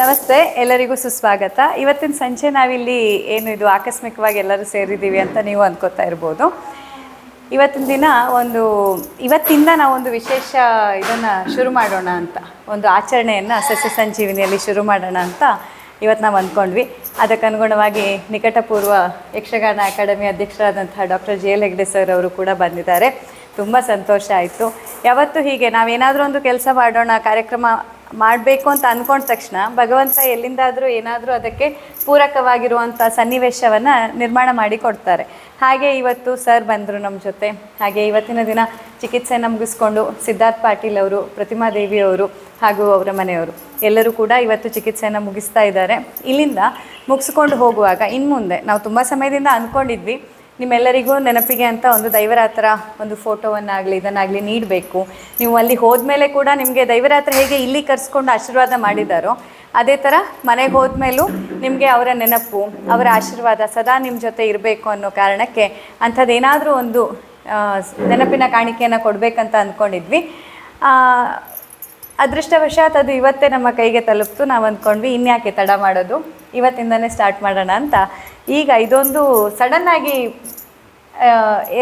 ನಮಸ್ತೆ, ಎಲ್ಲರಿಗೂ ಸುಸ್ವಾಗತ. ಇವತ್ತಿನ ಸಂಜೆ ನಾವಿಲ್ಲಿ ಏನು ಇದು ಆಕಸ್ಮಿಕವಾಗಿ ಎಲ್ಲರೂ ಸೇರಿದ್ದೀವಿ ಅಂತ ನೀವು ಅಂದ್ಕೋತಾ ಇರ್ಬೋದು. ಇವತ್ತಿನ ದಿನ ಒಂದು, ಇವತ್ತಿಂದ ನಾವೊಂದು ವಿಶೇಷ ಇದನ್ನು ಶುರು ಮಾಡೋಣ ಅಂತ, ಒಂದು ಆಚರಣೆಯನ್ನು ಸಸ್ಯ ಸಂಜೀವಿನಿಯಲ್ಲಿ ಶುರು ಮಾಡೋಣ ಅಂತ ಇವತ್ತು ನಾವು ಅಂದ್ಕೊಂಡ್ವಿ ಅದಕ್ಕನುಗುಣವಾಗಿ ನಿಕಟಪೂರ್ವ Yakshagana academy ಅಧ್ಯಕ್ಷರಾದಂತಹ doctor G L Hegde sir ಅವರು ಕೂಡ ಬಂದಿದ್ದಾರೆ. ತುಂಬ ಸಂತೋಷ ಆಯಿತು. ಯಾವತ್ತು ಹೀಗೆ ನಾವೇನಾದರೂ ಒಂದು ಕೆಲಸ ಮಾಡೋಣ, ಕಾರ್ಯಕ್ರಮ ಮಾಡಬೇಕು ಅಂತ ಅಂದ್ಕೊಂಡ ತಕ್ಷಣ ಭಗವಂತ ಎಲ್ಲಿಂದಾದರೂ ಏನಾದರೂ ಅದಕ್ಕೆ ಪೂರಕವಾಗಿರುವಂಥ ಸನ್ನಿವೇಶವನ್ನು ನಿರ್ಮಾಣ ಮಾಡಿ ಕೊಡ್ತಾರೆ. ಹಾಗೆ ಇವತ್ತು ಸರ್ ಬಂದರು ನಮ್ಮ ಜೊತೆ. ಹಾಗೆ ಇವತ್ತಿನ ದಿನ ಚಿಕಿತ್ಸೆನ ಮುಗಿಸ್ಕೊಂಡು ಸಿದ್ಧಾರ್ಥ್ ಪಾಟೀಲ್ ಅವರು, ಪ್ರತಿಮಾ ದೇವಿ ಅವರು ಹಾಗೂ ಅವರ ಮನೆಯವರು ಎಲ್ಲರೂ ಕೂಡ ಇವತ್ತು ಚಿಕಿತ್ಸೆಯನ್ನು ಮುಗಿಸ್ತಾ ಇದ್ದಾರೆ. ಇಲ್ಲಿಂದ ಮುಗಿಸ್ಕೊಂಡು ಹೋಗುವಾಗ ಇನ್ನು ಮುಂದೆ ನಾವು ತುಂಬ ಸಮಯದಿಂದ ಅಂದ್ಕೊಂಡಿದ್ವಿ ನಿಮ್ಮೆಲ್ಲರಿಗೂ ನೆನಪಿಗೆ ಅಂತ ಒಂದು ದೈವರಾತ್ರ, ಒಂದು ಫೋಟೋವನ್ನಾಗಲಿ, ಇದನ್ನಾಗಲಿ ನೀಡಬೇಕು. ನೀವು ಅಲ್ಲಿ ಹೋದ್ಮೇಲೆ ಕೂಡ ನಿಮಗೆ ದೈವರಾತ್ರ ಹೇಗೆ ಇಲ್ಲಿ ಕರೆಸ್ಕೊಂಡು ಆಶೀರ್ವಾದ ಮಾಡಿದ್ದಾರೋ ಅದೇ ಥರ ಮನೆಗೆ ಹೋದ್ಮೇಲೂ ನಿಮಗೆ ಅವರ ನೆನಪು, ಅವರ ಆಶೀರ್ವಾದ ಸದಾ ನಿಮ್ಮ ಜೊತೆ ಇರಬೇಕು ಅನ್ನೋ ಕಾರಣಕ್ಕೆ ಅಂಥದ್ದೇನಾದರೂ ಒಂದು ನೆನಪಿನ ಕಾಣಿಕೆಯನ್ನು ಕೊಡಬೇಕಂತ ಅಂದ್ಕೊಂಡಿದ್ವಿ ಅದೃಷ್ಟವಶಾತ್ ಅದು ಇವತ್ತೇ ನಮ್ಮ ಕೈಗೆ ತಲುಪ್ತು. ನಾವು ಅಂದ್ಕೊಂಡ್ವಿ, ಇನ್ಯಾಕೆ ತಡ ಮಾಡೋದು? ಇವತ್ತಿಂದನೇ ಸ್ಟಾರ್ಟ್ ಮಾಡೋಣ ಅಂತ. ಈಗ ಇದೊಂದು ಸಡನ್ನಾಗಿ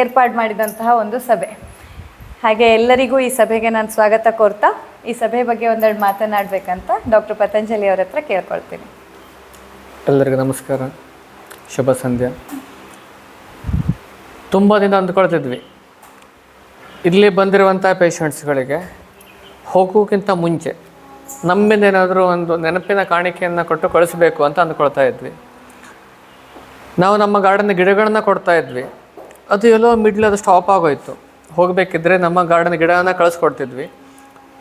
ಏರ್ಪಾಡು ಮಾಡಿದಂತಹ ಒಂದು ಸಭೆ. ಹಾಗೆ ಎಲ್ಲರಿಗೂ ಈ ಸಭೆಗೆ ನಾನು ಸ್ವಾಗತ ಕೋರ್ತಾ, ಈ ಸಭೆ ಬಗ್ಗೆ ಒಂದೆರಡು ಮಾತನಾಡಬೇಕಂತ ಡಾಕ್ಟರ್ ಪತಂಜಲಿ ಅವರ ಹತ್ರ ಕೇಳ್ಕೊಳ್ತೀನಿ. ಎಲ್ಲರಿಗೂ ನಮಸ್ಕಾರ, ಶುಭ ಸಂಧ್ಯಾ. ತುಂಬ ದಿನ ಅಂದ್ಕೊಳ್ತಿದ್ವಿ. ಇಲ್ಲಿ ಬಂದಿರುವಂಥ ಪೇಷಂಟ್ಸ್ಗಳಿಗೆ ಹೋಗೋಕ್ಕಿಂತ ಮುಂಚೆ ನಮ್ಮಿಂದ ಏನಾದರೂ ಒಂದು ನೆನಪಿನ ಕಾಣಿಕೆಯನ್ನು ಕೊಟ್ಟು ಕಳಿಸ್ಬೇಕು ಅಂತ ಅಂದ್ಕೊಳ್ತಾ ಇದ್ವಿ. ನಾವು ನಮ್ಮ ಗಾರ್ಡನ್ ಗಿಡಗಳನ್ನ ಕೊಡ್ತಾ ಇದ್ವಿ. ಅದು ಎಲ್ಲೋ ಮಿಡ್ಲ್ ಅದು ಸ್ಟಾಪ್ ಆಗೋಯ್ತು. ಹೋಗಬೇಕಿದ್ರೆ ನಮ್ಮ ಗಾರ್ಡನ್ ಗಿಡನ ಕಳಿಸ್ಕೊಡ್ತಿದ್ವಿ.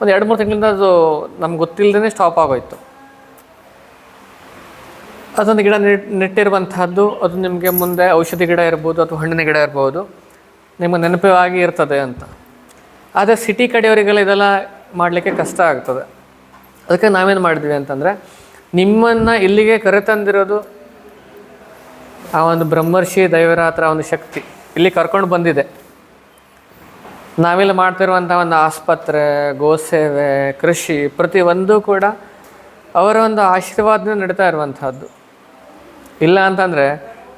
ಒಂದು ಎರಡು ಮೂರು ತಿಂಗಳಿಂದ ಅದು ನಮ್ಗೆ ಗೊತ್ತಿಲ್ಲದೇ ಸ್ಟಾಪ್ ಆಗೋಯ್ತು. ಅದೊಂದು ಗಿಡ ನೆಟ್, ನೆಟ್ಟಿರುವಂತಹದ್ದು, ಅದು ನಿಮಗೆ ಮುಂದೆ ಔಷಧಿ ಗಿಡ ಇರ್ಬೋದು ಅಥವಾ ಹಣ್ಣಿನ ಗಿಡ ಇರ್ಬೋದು ನಿಮ್ಮ ನೆನಪಾಗಿ ಇರ್ತದೆ ಅಂತ. ಆದರೆ ಸಿಟಿ ಕಡೆಯವರಿಗೆಲ್ಲ ಇದೆಲ್ಲ ಮಾಡಲಿಕ್ಕೆ ಕಷ್ಟ ಆಗ್ತದೆ. ಅದಕ್ಕೆ ನಾವೇನು ಮಾಡಿದ್ವಿ ಅಂತಂದರೆ, ನಿಮ್ಮನ್ನು ಇಲ್ಲಿಗೆ ಕರೆತಂದಿರೋದು ಆ ಒಂದು ಬ್ರಹ್ಮರ್ಷಿ ದೈವರ ಹತ್ರ ಒಂದು ಶಕ್ತಿ ಇಲ್ಲಿ ಕರ್ಕೊಂಡು ಬಂದಿದೆ. ನಾವಿಲ್ಲಿ ಮಾಡ್ತಿರುವಂಥ ಒಂದು ಆಸ್ಪತ್ರೆ, ಗೋಸೇವೆ, ಕೃಷಿ ಪ್ರತಿಯೊಂದು ಕೂಡ ಅವರ ಒಂದು ಆಶೀರ್ವಾದದಿಂದ ನಡೀತಾ ಇರುವಂಥದ್ದು. ಇಲ್ಲ ಅಂತಂದರೆ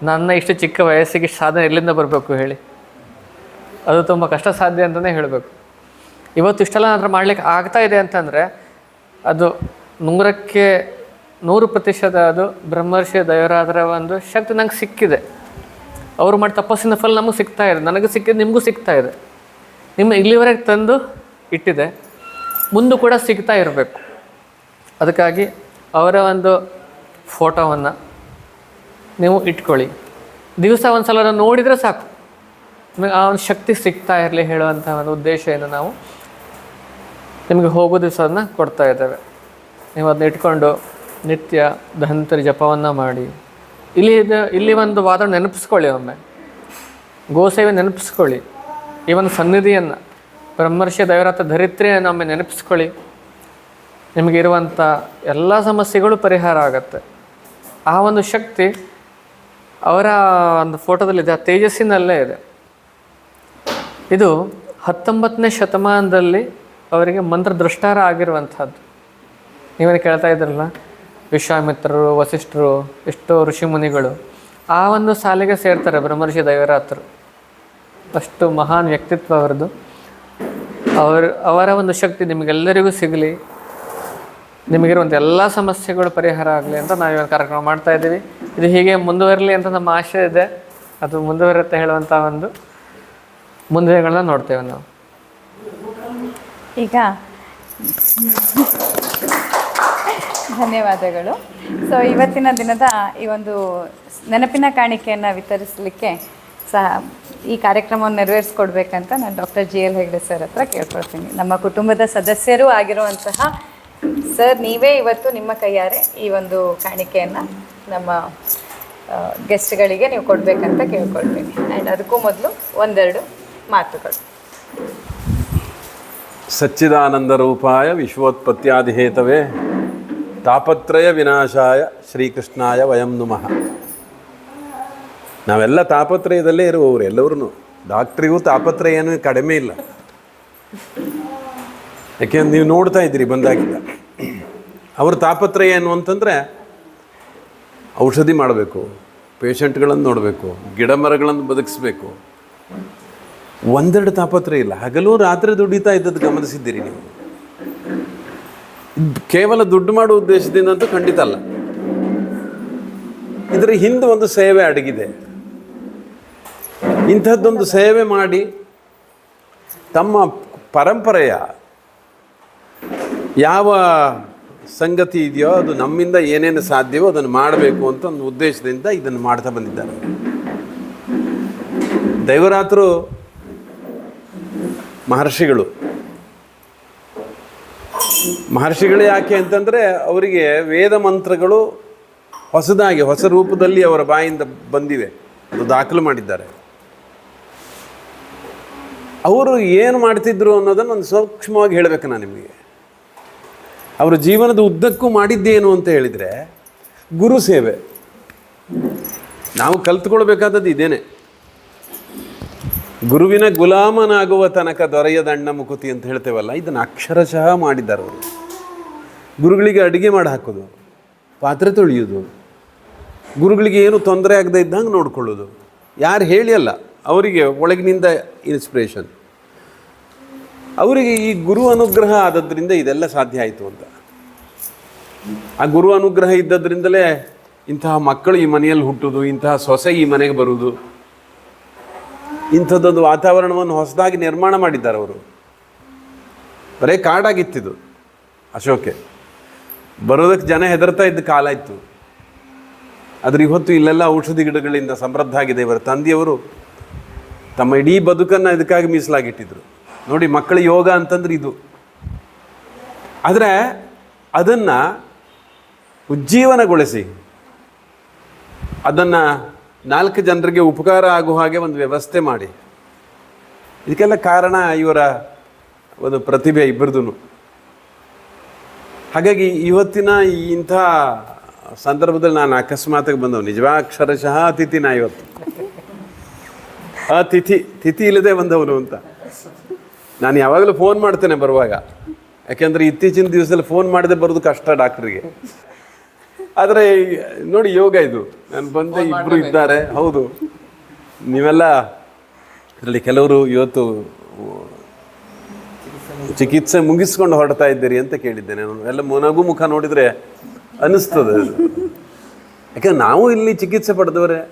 ನನ್ನ ಇಷ್ಟು ಚಿಕ್ಕ ವಯಸ್ಸಿಗೆ ಸಾಧನೆ ಎಲ್ಲಿಂದ ಬರಬೇಕು ಹೇಳಿ? ಅದು ತುಂಬ ಕಷ್ಟ ಸಾಧ್ಯ ಅಂತಲೇ ಹೇಳಬೇಕು. ಇವತ್ತು ಇಷ್ಟೆಲ್ಲ ನನ್ನ ಹತ್ರ ಮಾಡ್ಲಿಕ್ಕೆ ಆಗ್ತಾ ಇದೆ ಅಂತಂದರೆ ಅದು ನೂರಕ್ಕೆ ನೂರು ಪ್ರತಿಶತ ಅದು ಬ್ರಹ್ಮರ್ಷಿ ದೈವರಾದರ ಒಂದು ಶಕ್ತಿ ನಂಗೆ ಸಿಕ್ಕಿದೆ. ಅವರು ಮಾಡಿ ತಪಸ್ಸಿನ ಫಲ ನಮಗೆ ಸಿಗ್ತಾ ಇದೆ. ನನಗೆ ಸಿಕ್ಕಿದೆ, ನಿಮಗೂ ಸಿಗ್ತಾ ಇದೆ. ನಿಮ್ಮ ಇಲ್ಲಿವರೆಗೆ ತಂದು ಇಟ್ಟಿದೆ. ಮುಂದೆ ಕೂಡ ಸಿಗ್ತಾ ಇರಬೇಕು. ಅದಕ್ಕಾಗಿ ಅವರ ಒಂದು ಫೋಟೋವನ್ನು ನೀವು ಇಟ್ಕೊಳ್ಳಿ. ದಿವಸ ಒಂದು ಸಲ ನೋಡಿದರೆ ಸಾಕು. ನಿಮಗೆ ಆ ಒಂದು ಶಕ್ತಿ ಸಿಗ್ತಾ ಇರಲಿ ಹೇಳುವಂಥ ಒಂದು ಉದ್ದೇಶದಿಂದ ನಾವು ನಿಮಗೆ ಹೋಗೋ ದಿವಸವನ್ನು ಕೊಡ್ತಾ ಇದ್ದೇವೆ. ನೀವು ಅದನ್ನ ಇಟ್ಕೊಂಡು ನಿತ್ಯ ಧನ್ವಂತರಿ ಜಪವನ್ನು ಮಾಡಿ. ಇಲ್ಲಿ ಇದು- ಇಲ್ಲಿ ಒಂದು ವಾದ ನೆನಪಿಸ್ಕೊಳ್ಳಿ ಒಮ್ಮೆ. ಗೋಸೇವೆ ನೆನಪಿಸ್ಕೊಳ್ಳಿ. ಈ ಒಂದು ಸನ್ನಿಧಿಯನ್ನು, ಬ್ರಹ್ಮರ್ಷಿ ದೈವರಾತ ಧರಿತ್ರಿಯನ್ನು ಒಮ್ಮೆ ನೆನಪಿಸ್ಕೊಳ್ಳಿ. ನಿಮಗಿರುವಂಥ ಎಲ್ಲ ಸಮಸ್ಯೆಗಳು ಪರಿಹಾರ ಆಗುತ್ತೆ. ಆ ಒಂದು ಶಕ್ತಿ ಅವರ ಒಂದು ಫೋಟೋದಲ್ಲಿದೆ ಆ ತೇಜಸ್ಸಿನಲ್ಲೇ ಇದೆ. ಇದು ಹತ್ತೊಂಬತ್ತನೇ ಶತಮಾನದಲ್ಲಿ ಅವರಿಗೆ ಮಂತ್ರದೃಷ್ಟಾರ ಆಗಿರುವಂಥದ್ದು ನೀವೇನು ಕೇಳ್ತಾ ಇದ್ರಲ್ಲ ವಿಶ್ವಾಮಿತ್ರರು, ವಸಿಷ್ಠರು, ಎಷ್ಟೋ ಋಷಿಮುನಿಗಳು ಆ ಒಂದು ಸಾಲಿಗೆ ಸೇರ್ತಾರೆ ಬ್ರಹ್ಮರ್ಷಿ ದೈವರಾತ್ರರು ಅಷ್ಟು ಮಹಾನ್ ವ್ಯಕ್ತಿತ್ವ ಅವರದು ಅವರ ಅವರ ಒಂದು ಶಕ್ತಿ ನಿಮಗೆಲ್ಲರಿಗೂ ಸಿಗಲಿ, ನಿಮಗಿರುವಂಥ ಎಲ್ಲ ಸಮಸ್ಯೆಗಳು ಪರಿಹಾರ ಆಗಲಿ ಅಂತ ನಾವು ಇವಾಗ ಕಾರ್ಯಕ್ರಮ ಮಾಡ್ತಾ ಇದ್ದೀವಿ. ಇದು ಹೀಗೆ ಮುಂದುವರಲಿ ಅಂತ ನಮ್ಮ ಆಶೆ ಇದೆ. ಅದು ಮುಂದುವರುತ್ತೆ ಹೇಳುವಂಥ ಒಂದು ಮುಂದೆಗಳನ್ನ ನೋಡ್ತೇವೆ ನಾವು. ಈಗ ಧನ್ಯವಾದಗಳು. ಸೊ ಇವತ್ತಿನ ದಿನದ ಈ ಒಂದು ನೆನಪಿನ ಕಾಣಿಕೆಯನ್ನು ವಿತರಿಸಲಿಕ್ಕೆ ಸಹ ಈ ಕಾರ್ಯಕ್ರಮವನ್ನು ನೆರವೇರಿಸ್ಕೊಡ್ಬೇಕಂತ ನಾನು doctor G L Hegde sir ಹತ್ರ ಕೇಳ್ಕೊಳ್ತೀನಿ. ನಮ್ಮ ಕುಟುಂಬದ ಸದಸ್ಯರೂ ಆಗಿರುವಂತಹ ಸರ್ ನೀವೇ ಇವತ್ತು ನಿಮ್ಮ ಕೈಯಾರೆ ಈ ಒಂದು ಕಾಣಿಕೆಯನ್ನು ನಮ್ಮ ಗೆಸ್ಟ್ಗಳಿಗೆ ನೀವು ಕೊಡಬೇಕಂತ ಕೇಳ್ಕೊಳ್ತೀನಿ. ಆ್ಯಂಡ್ ಅದಕ್ಕೂ ಮೊದಲು ಒಂದೆರಡು ಮಾತುಗಳು. ಸಚ್ಚಿದಾನಂದ ರೂಪಾಯ ವಿಶ್ವೋತ್ಪತ್ತಿಯಾದಿಹೇತವೇ ತಾಪತ್ರಯ ವಿನಾಶಾಯ ಶ್ರೀಕೃಷ್ಣಾಯ ವಯಂ ನುಮಃ. ನಾವೆಲ್ಲ ತಾಪತ್ರಯದಲ್ಲೇ ಇರುವವರು ಎಲ್ಲರೂ ಡಾಕ್ಟ್ರಿಗೂ ತಾಪತ್ರಯ ಏನು ಕಡಿಮೆ ಇಲ್ಲ. ಯಾಕೆಂದ್ರೆ ನೀವು ನೋಡ್ತಾ ಇದ್ದೀರಿ ಬಂದಾಗಿದ್ದ ಅವ್ರ ತಾಪತ್ರಯ ಏನು ಅಂತಂದರೆ ಔಷಧಿ ಮಾಡಬೇಕು, ಪೇಷಂಟ್ಗಳನ್ನು ನೋಡಬೇಕು, ಗಿಡ ಮರಗಳನ್ನು ಬದುಕಿಸ್ಬೇಕು. ಒಂದೆರಡು ತಾಪತ್ರಯ ಇಲ್ಲ. ಹಗಲು ರಾತ್ರಿ ದುಡಿತಾ ಇದ್ದದ್ದು ಗಮನಿಸಿದ್ದೀರಿ ನೀವು. ಕೇವಲ ದುಡ್ಡು ಮಾಡುವ ಉದ್ದೇಶದಿಂದ ಅಂತೂ ಖಂಡಿತ ಅಲ್ಲ. ಇದರ ಹಿಂದೆ ಒಂದು ಸೇವೆ ಅಡಗಿದೆ. ಇಂಥದ್ದೊಂದು ಸೇವೆ ಮಾಡಿ ತಮ್ಮ ಪರಂಪರೆಯ ಯಾವ ಸಂಗತಿ ಇದೆಯೋ ಅದು ನಮ್ಮಿಂದ ಏನೇನು ಸಾಧ್ಯವೋ ಅದನ್ನು ಮಾಡಬೇಕು ಅಂತ ಒಂದು ಉದ್ದೇಶದಿಂದ ಇದನ್ನು ಮಾಡ್ತಾ ಬಂದಿದ್ದಾರೆ. ದೈವರಾತ್ರು ಮಹರ್ಷಿಗಳು ಮಹರ್ಷಿಗಳು ಯಾಕೆ ಅಂತಂದರೆ ಅವರಿಗೆ ವೇದ ಮಂತ್ರಗಳು ಹೊಸದಾಗಿ, ಹೊಸ ರೂಪದಲ್ಲಿ ಅವರ ಬಾಯಿಂದ ಬಂದಿವೆ. ಅದು ದಾಖಲು ಮಾಡಿದ್ದಾರೆ. ಅವರು ಏನು ಮಾಡ್ತಿದ್ರು ಅನ್ನೋದನ್ನು ಒಂದು ಸೂಕ್ಷ್ಮವಾಗಿ ಹೇಳಬೇಕು ನಾನು ನಿಮಗೆ. ಅವರ ಜೀವನದ ಉದ್ದಕ್ಕೂ ಮಾಡಿದ್ದೇನು ಅಂತ ಹೇಳಿದರೆ ಗುರು ಸೇವೆ. ನಾವು ಕಲ್ತ್ಕೊಳ್ಬೇಕಾದದ್ದು ಇದೇನೆ. ಗುರುವಿನ ಗುಲಾಮನಾಗುವ ತನಕ ದೊರೆಯದಣ್ಣ ಮುಕುತಿ ಅಂತ ಹೇಳ್ತೇವಲ್ಲ, ಇದನ್ನು ಅಕ್ಷರಶಃ ಮಾಡಿದ್ದಾರೆ ಅವರು. ಗುರುಗಳಿಗೆ ಅಡುಗೆ ಮಾಡಿ ಹಾಕೋದು, ಪಾತ್ರೆ ತೊಳೆಯೋದು, ಗುರುಗಳಿಗೆ ಏನು ತೊಂದರೆ ಆಗದೆ ಇದ್ದಂಗೆ ನೋಡ್ಕೊಳ್ಳೋದು. ಯಾರು ಹೇಳಿ ಅಲ್ಲ, ಅವರಿಗೆ ಒಳಗಿನಿಂದ ಇನ್ಸ್ಪಿರೇಷನ್ ಅವರಿಗೆ ಈ ಗುರು ಅನುಗ್ರಹ ಆದದ್ರಿಂದ ಇದೆಲ್ಲ ಸಾಧ್ಯ ಆಯಿತು ಅಂತ. ಆ ಗುರು ಅನುಗ್ರಹ ಇದ್ದದ್ರಿಂದಲೇ ಇಂತಹ ಮಕ್ಕಳು ಈ ಮನೆಯಲ್ಲಿ ಹುಟ್ಟುದು, ಇಂತಹ ಸೊಸೆ ಈ ಮನೆಗೆ ಬರುವುದು. ಇಂಥದ್ದೊಂದು ವಾತಾವರಣವನ್ನು ಹೊಸದಾಗಿ ನಿರ್ಮಾಣ ಮಾಡಿದ್ದಾರೆ ಅವರು. ಬರೇ ಕಾಡಾಗಿತ್ತಿದು. ಅಶೋಕೆ, ಬರೋದಕ್ಕೆ ಜನ ಹೆದರ್ತಾ ಇದ್ದ ಕಾಲ ಇತ್ತು. ಆದರೆ ಇವತ್ತು ಇಲ್ಲೆಲ್ಲ ಔಷಧಿ ಗಿಡಗಳಿಂದ ಸಮೃದ್ಧ ಆಗಿದೆ. ಇವರ ತಂದೆಯವರು ತಮ್ಮ ಇಡೀ ಬದುಕನ್ನು ಇದಕ್ಕಾಗಿ ಮೀಸಲಾಗಿಟ್ಟಿದ್ರು. ನೋಡಿ, ಮಕ್ಕಳ ಯೋಗ ಅಂತಂದ್ರೆ ಇದು. ಆದರೆ ಅದನ್ನು ಉಜ್ಜೀವನಗೊಳಿಸಿ, ಅದನ್ನು ನಾಲ್ಕು ಜನರಿಗೆ ಉಪಕಾರ ಆಗುವ ಹಾಗೆ ಒಂದು ವ್ಯವಸ್ಥೆ ಮಾಡಿ. ಇದಕ್ಕೆಲ್ಲ ಕಾರಣ ಇವರ ಒಂದು ಪ್ರತಿಭೆ ಇಬ್ಬರದೂ ಹಾಗಾಗಿ ಇವತ್ತಿನ ಇಂಥ ಸಂದರ್ಭದಲ್ಲಿ ನಾನು ಅಕಸ್ಮಾತಾಗಿ ಬಂದವು ನಿಜವಾಕ್ಷರಶಃ ಅತಿಥಿ ನಾ ಇವತ್ತು. ಅತಿಥಿ, ತಿಥಿ ತಿಥಿ ಇಲ್ಲದೆ ಬಂದವನು ಅಂತ. ನಾನು ಯಾವಾಗಲೂ ಫೋನ್ ಮಾಡ್ತೇನೆ ಬರುವಾಗ. ಯಾಕೆಂದರೆ ಇತ್ತೀಚಿನ ದಿವಸದಲ್ಲಿ ಫೋನ್ ಮಾಡದೆ ಬರೋದು ಕಷ್ಟ ಡಾಕ್ಟ್ರಿಗೆ. ಆದರೆ ನೋಡಿ ಯೋಗ ಇದು. ನಾನು ಬಂದೆ ಇಬ್ಬರು ಇದ್ದಾರೆ. ಹೌದು. ನೀವೆಲ್ಲ ಇದರಲ್ಲಿ ಕೆಲವರು ಇವತ್ತು ಚಿಕಿತ್ಸೆ ಮುಗಿಸ್ಕೊಂಡು ಹೊರಡ್ತಾ ಇದ್ದೀರಿ ಅಂತ ಕೇಳಿದ್ದೇನೆ. ನಾನು ಎಲ್ಲ ಮೊನಗು ಮುಖ ನೋಡಿದರೆ ಅನ್ನಿಸ್ತದೆ. ಯಾಕಂದ್ರೆ ನಾವು ಇಲ್ಲಿ ಚಿಕಿತ್ಸೆ ಪಡೆದವರೇ?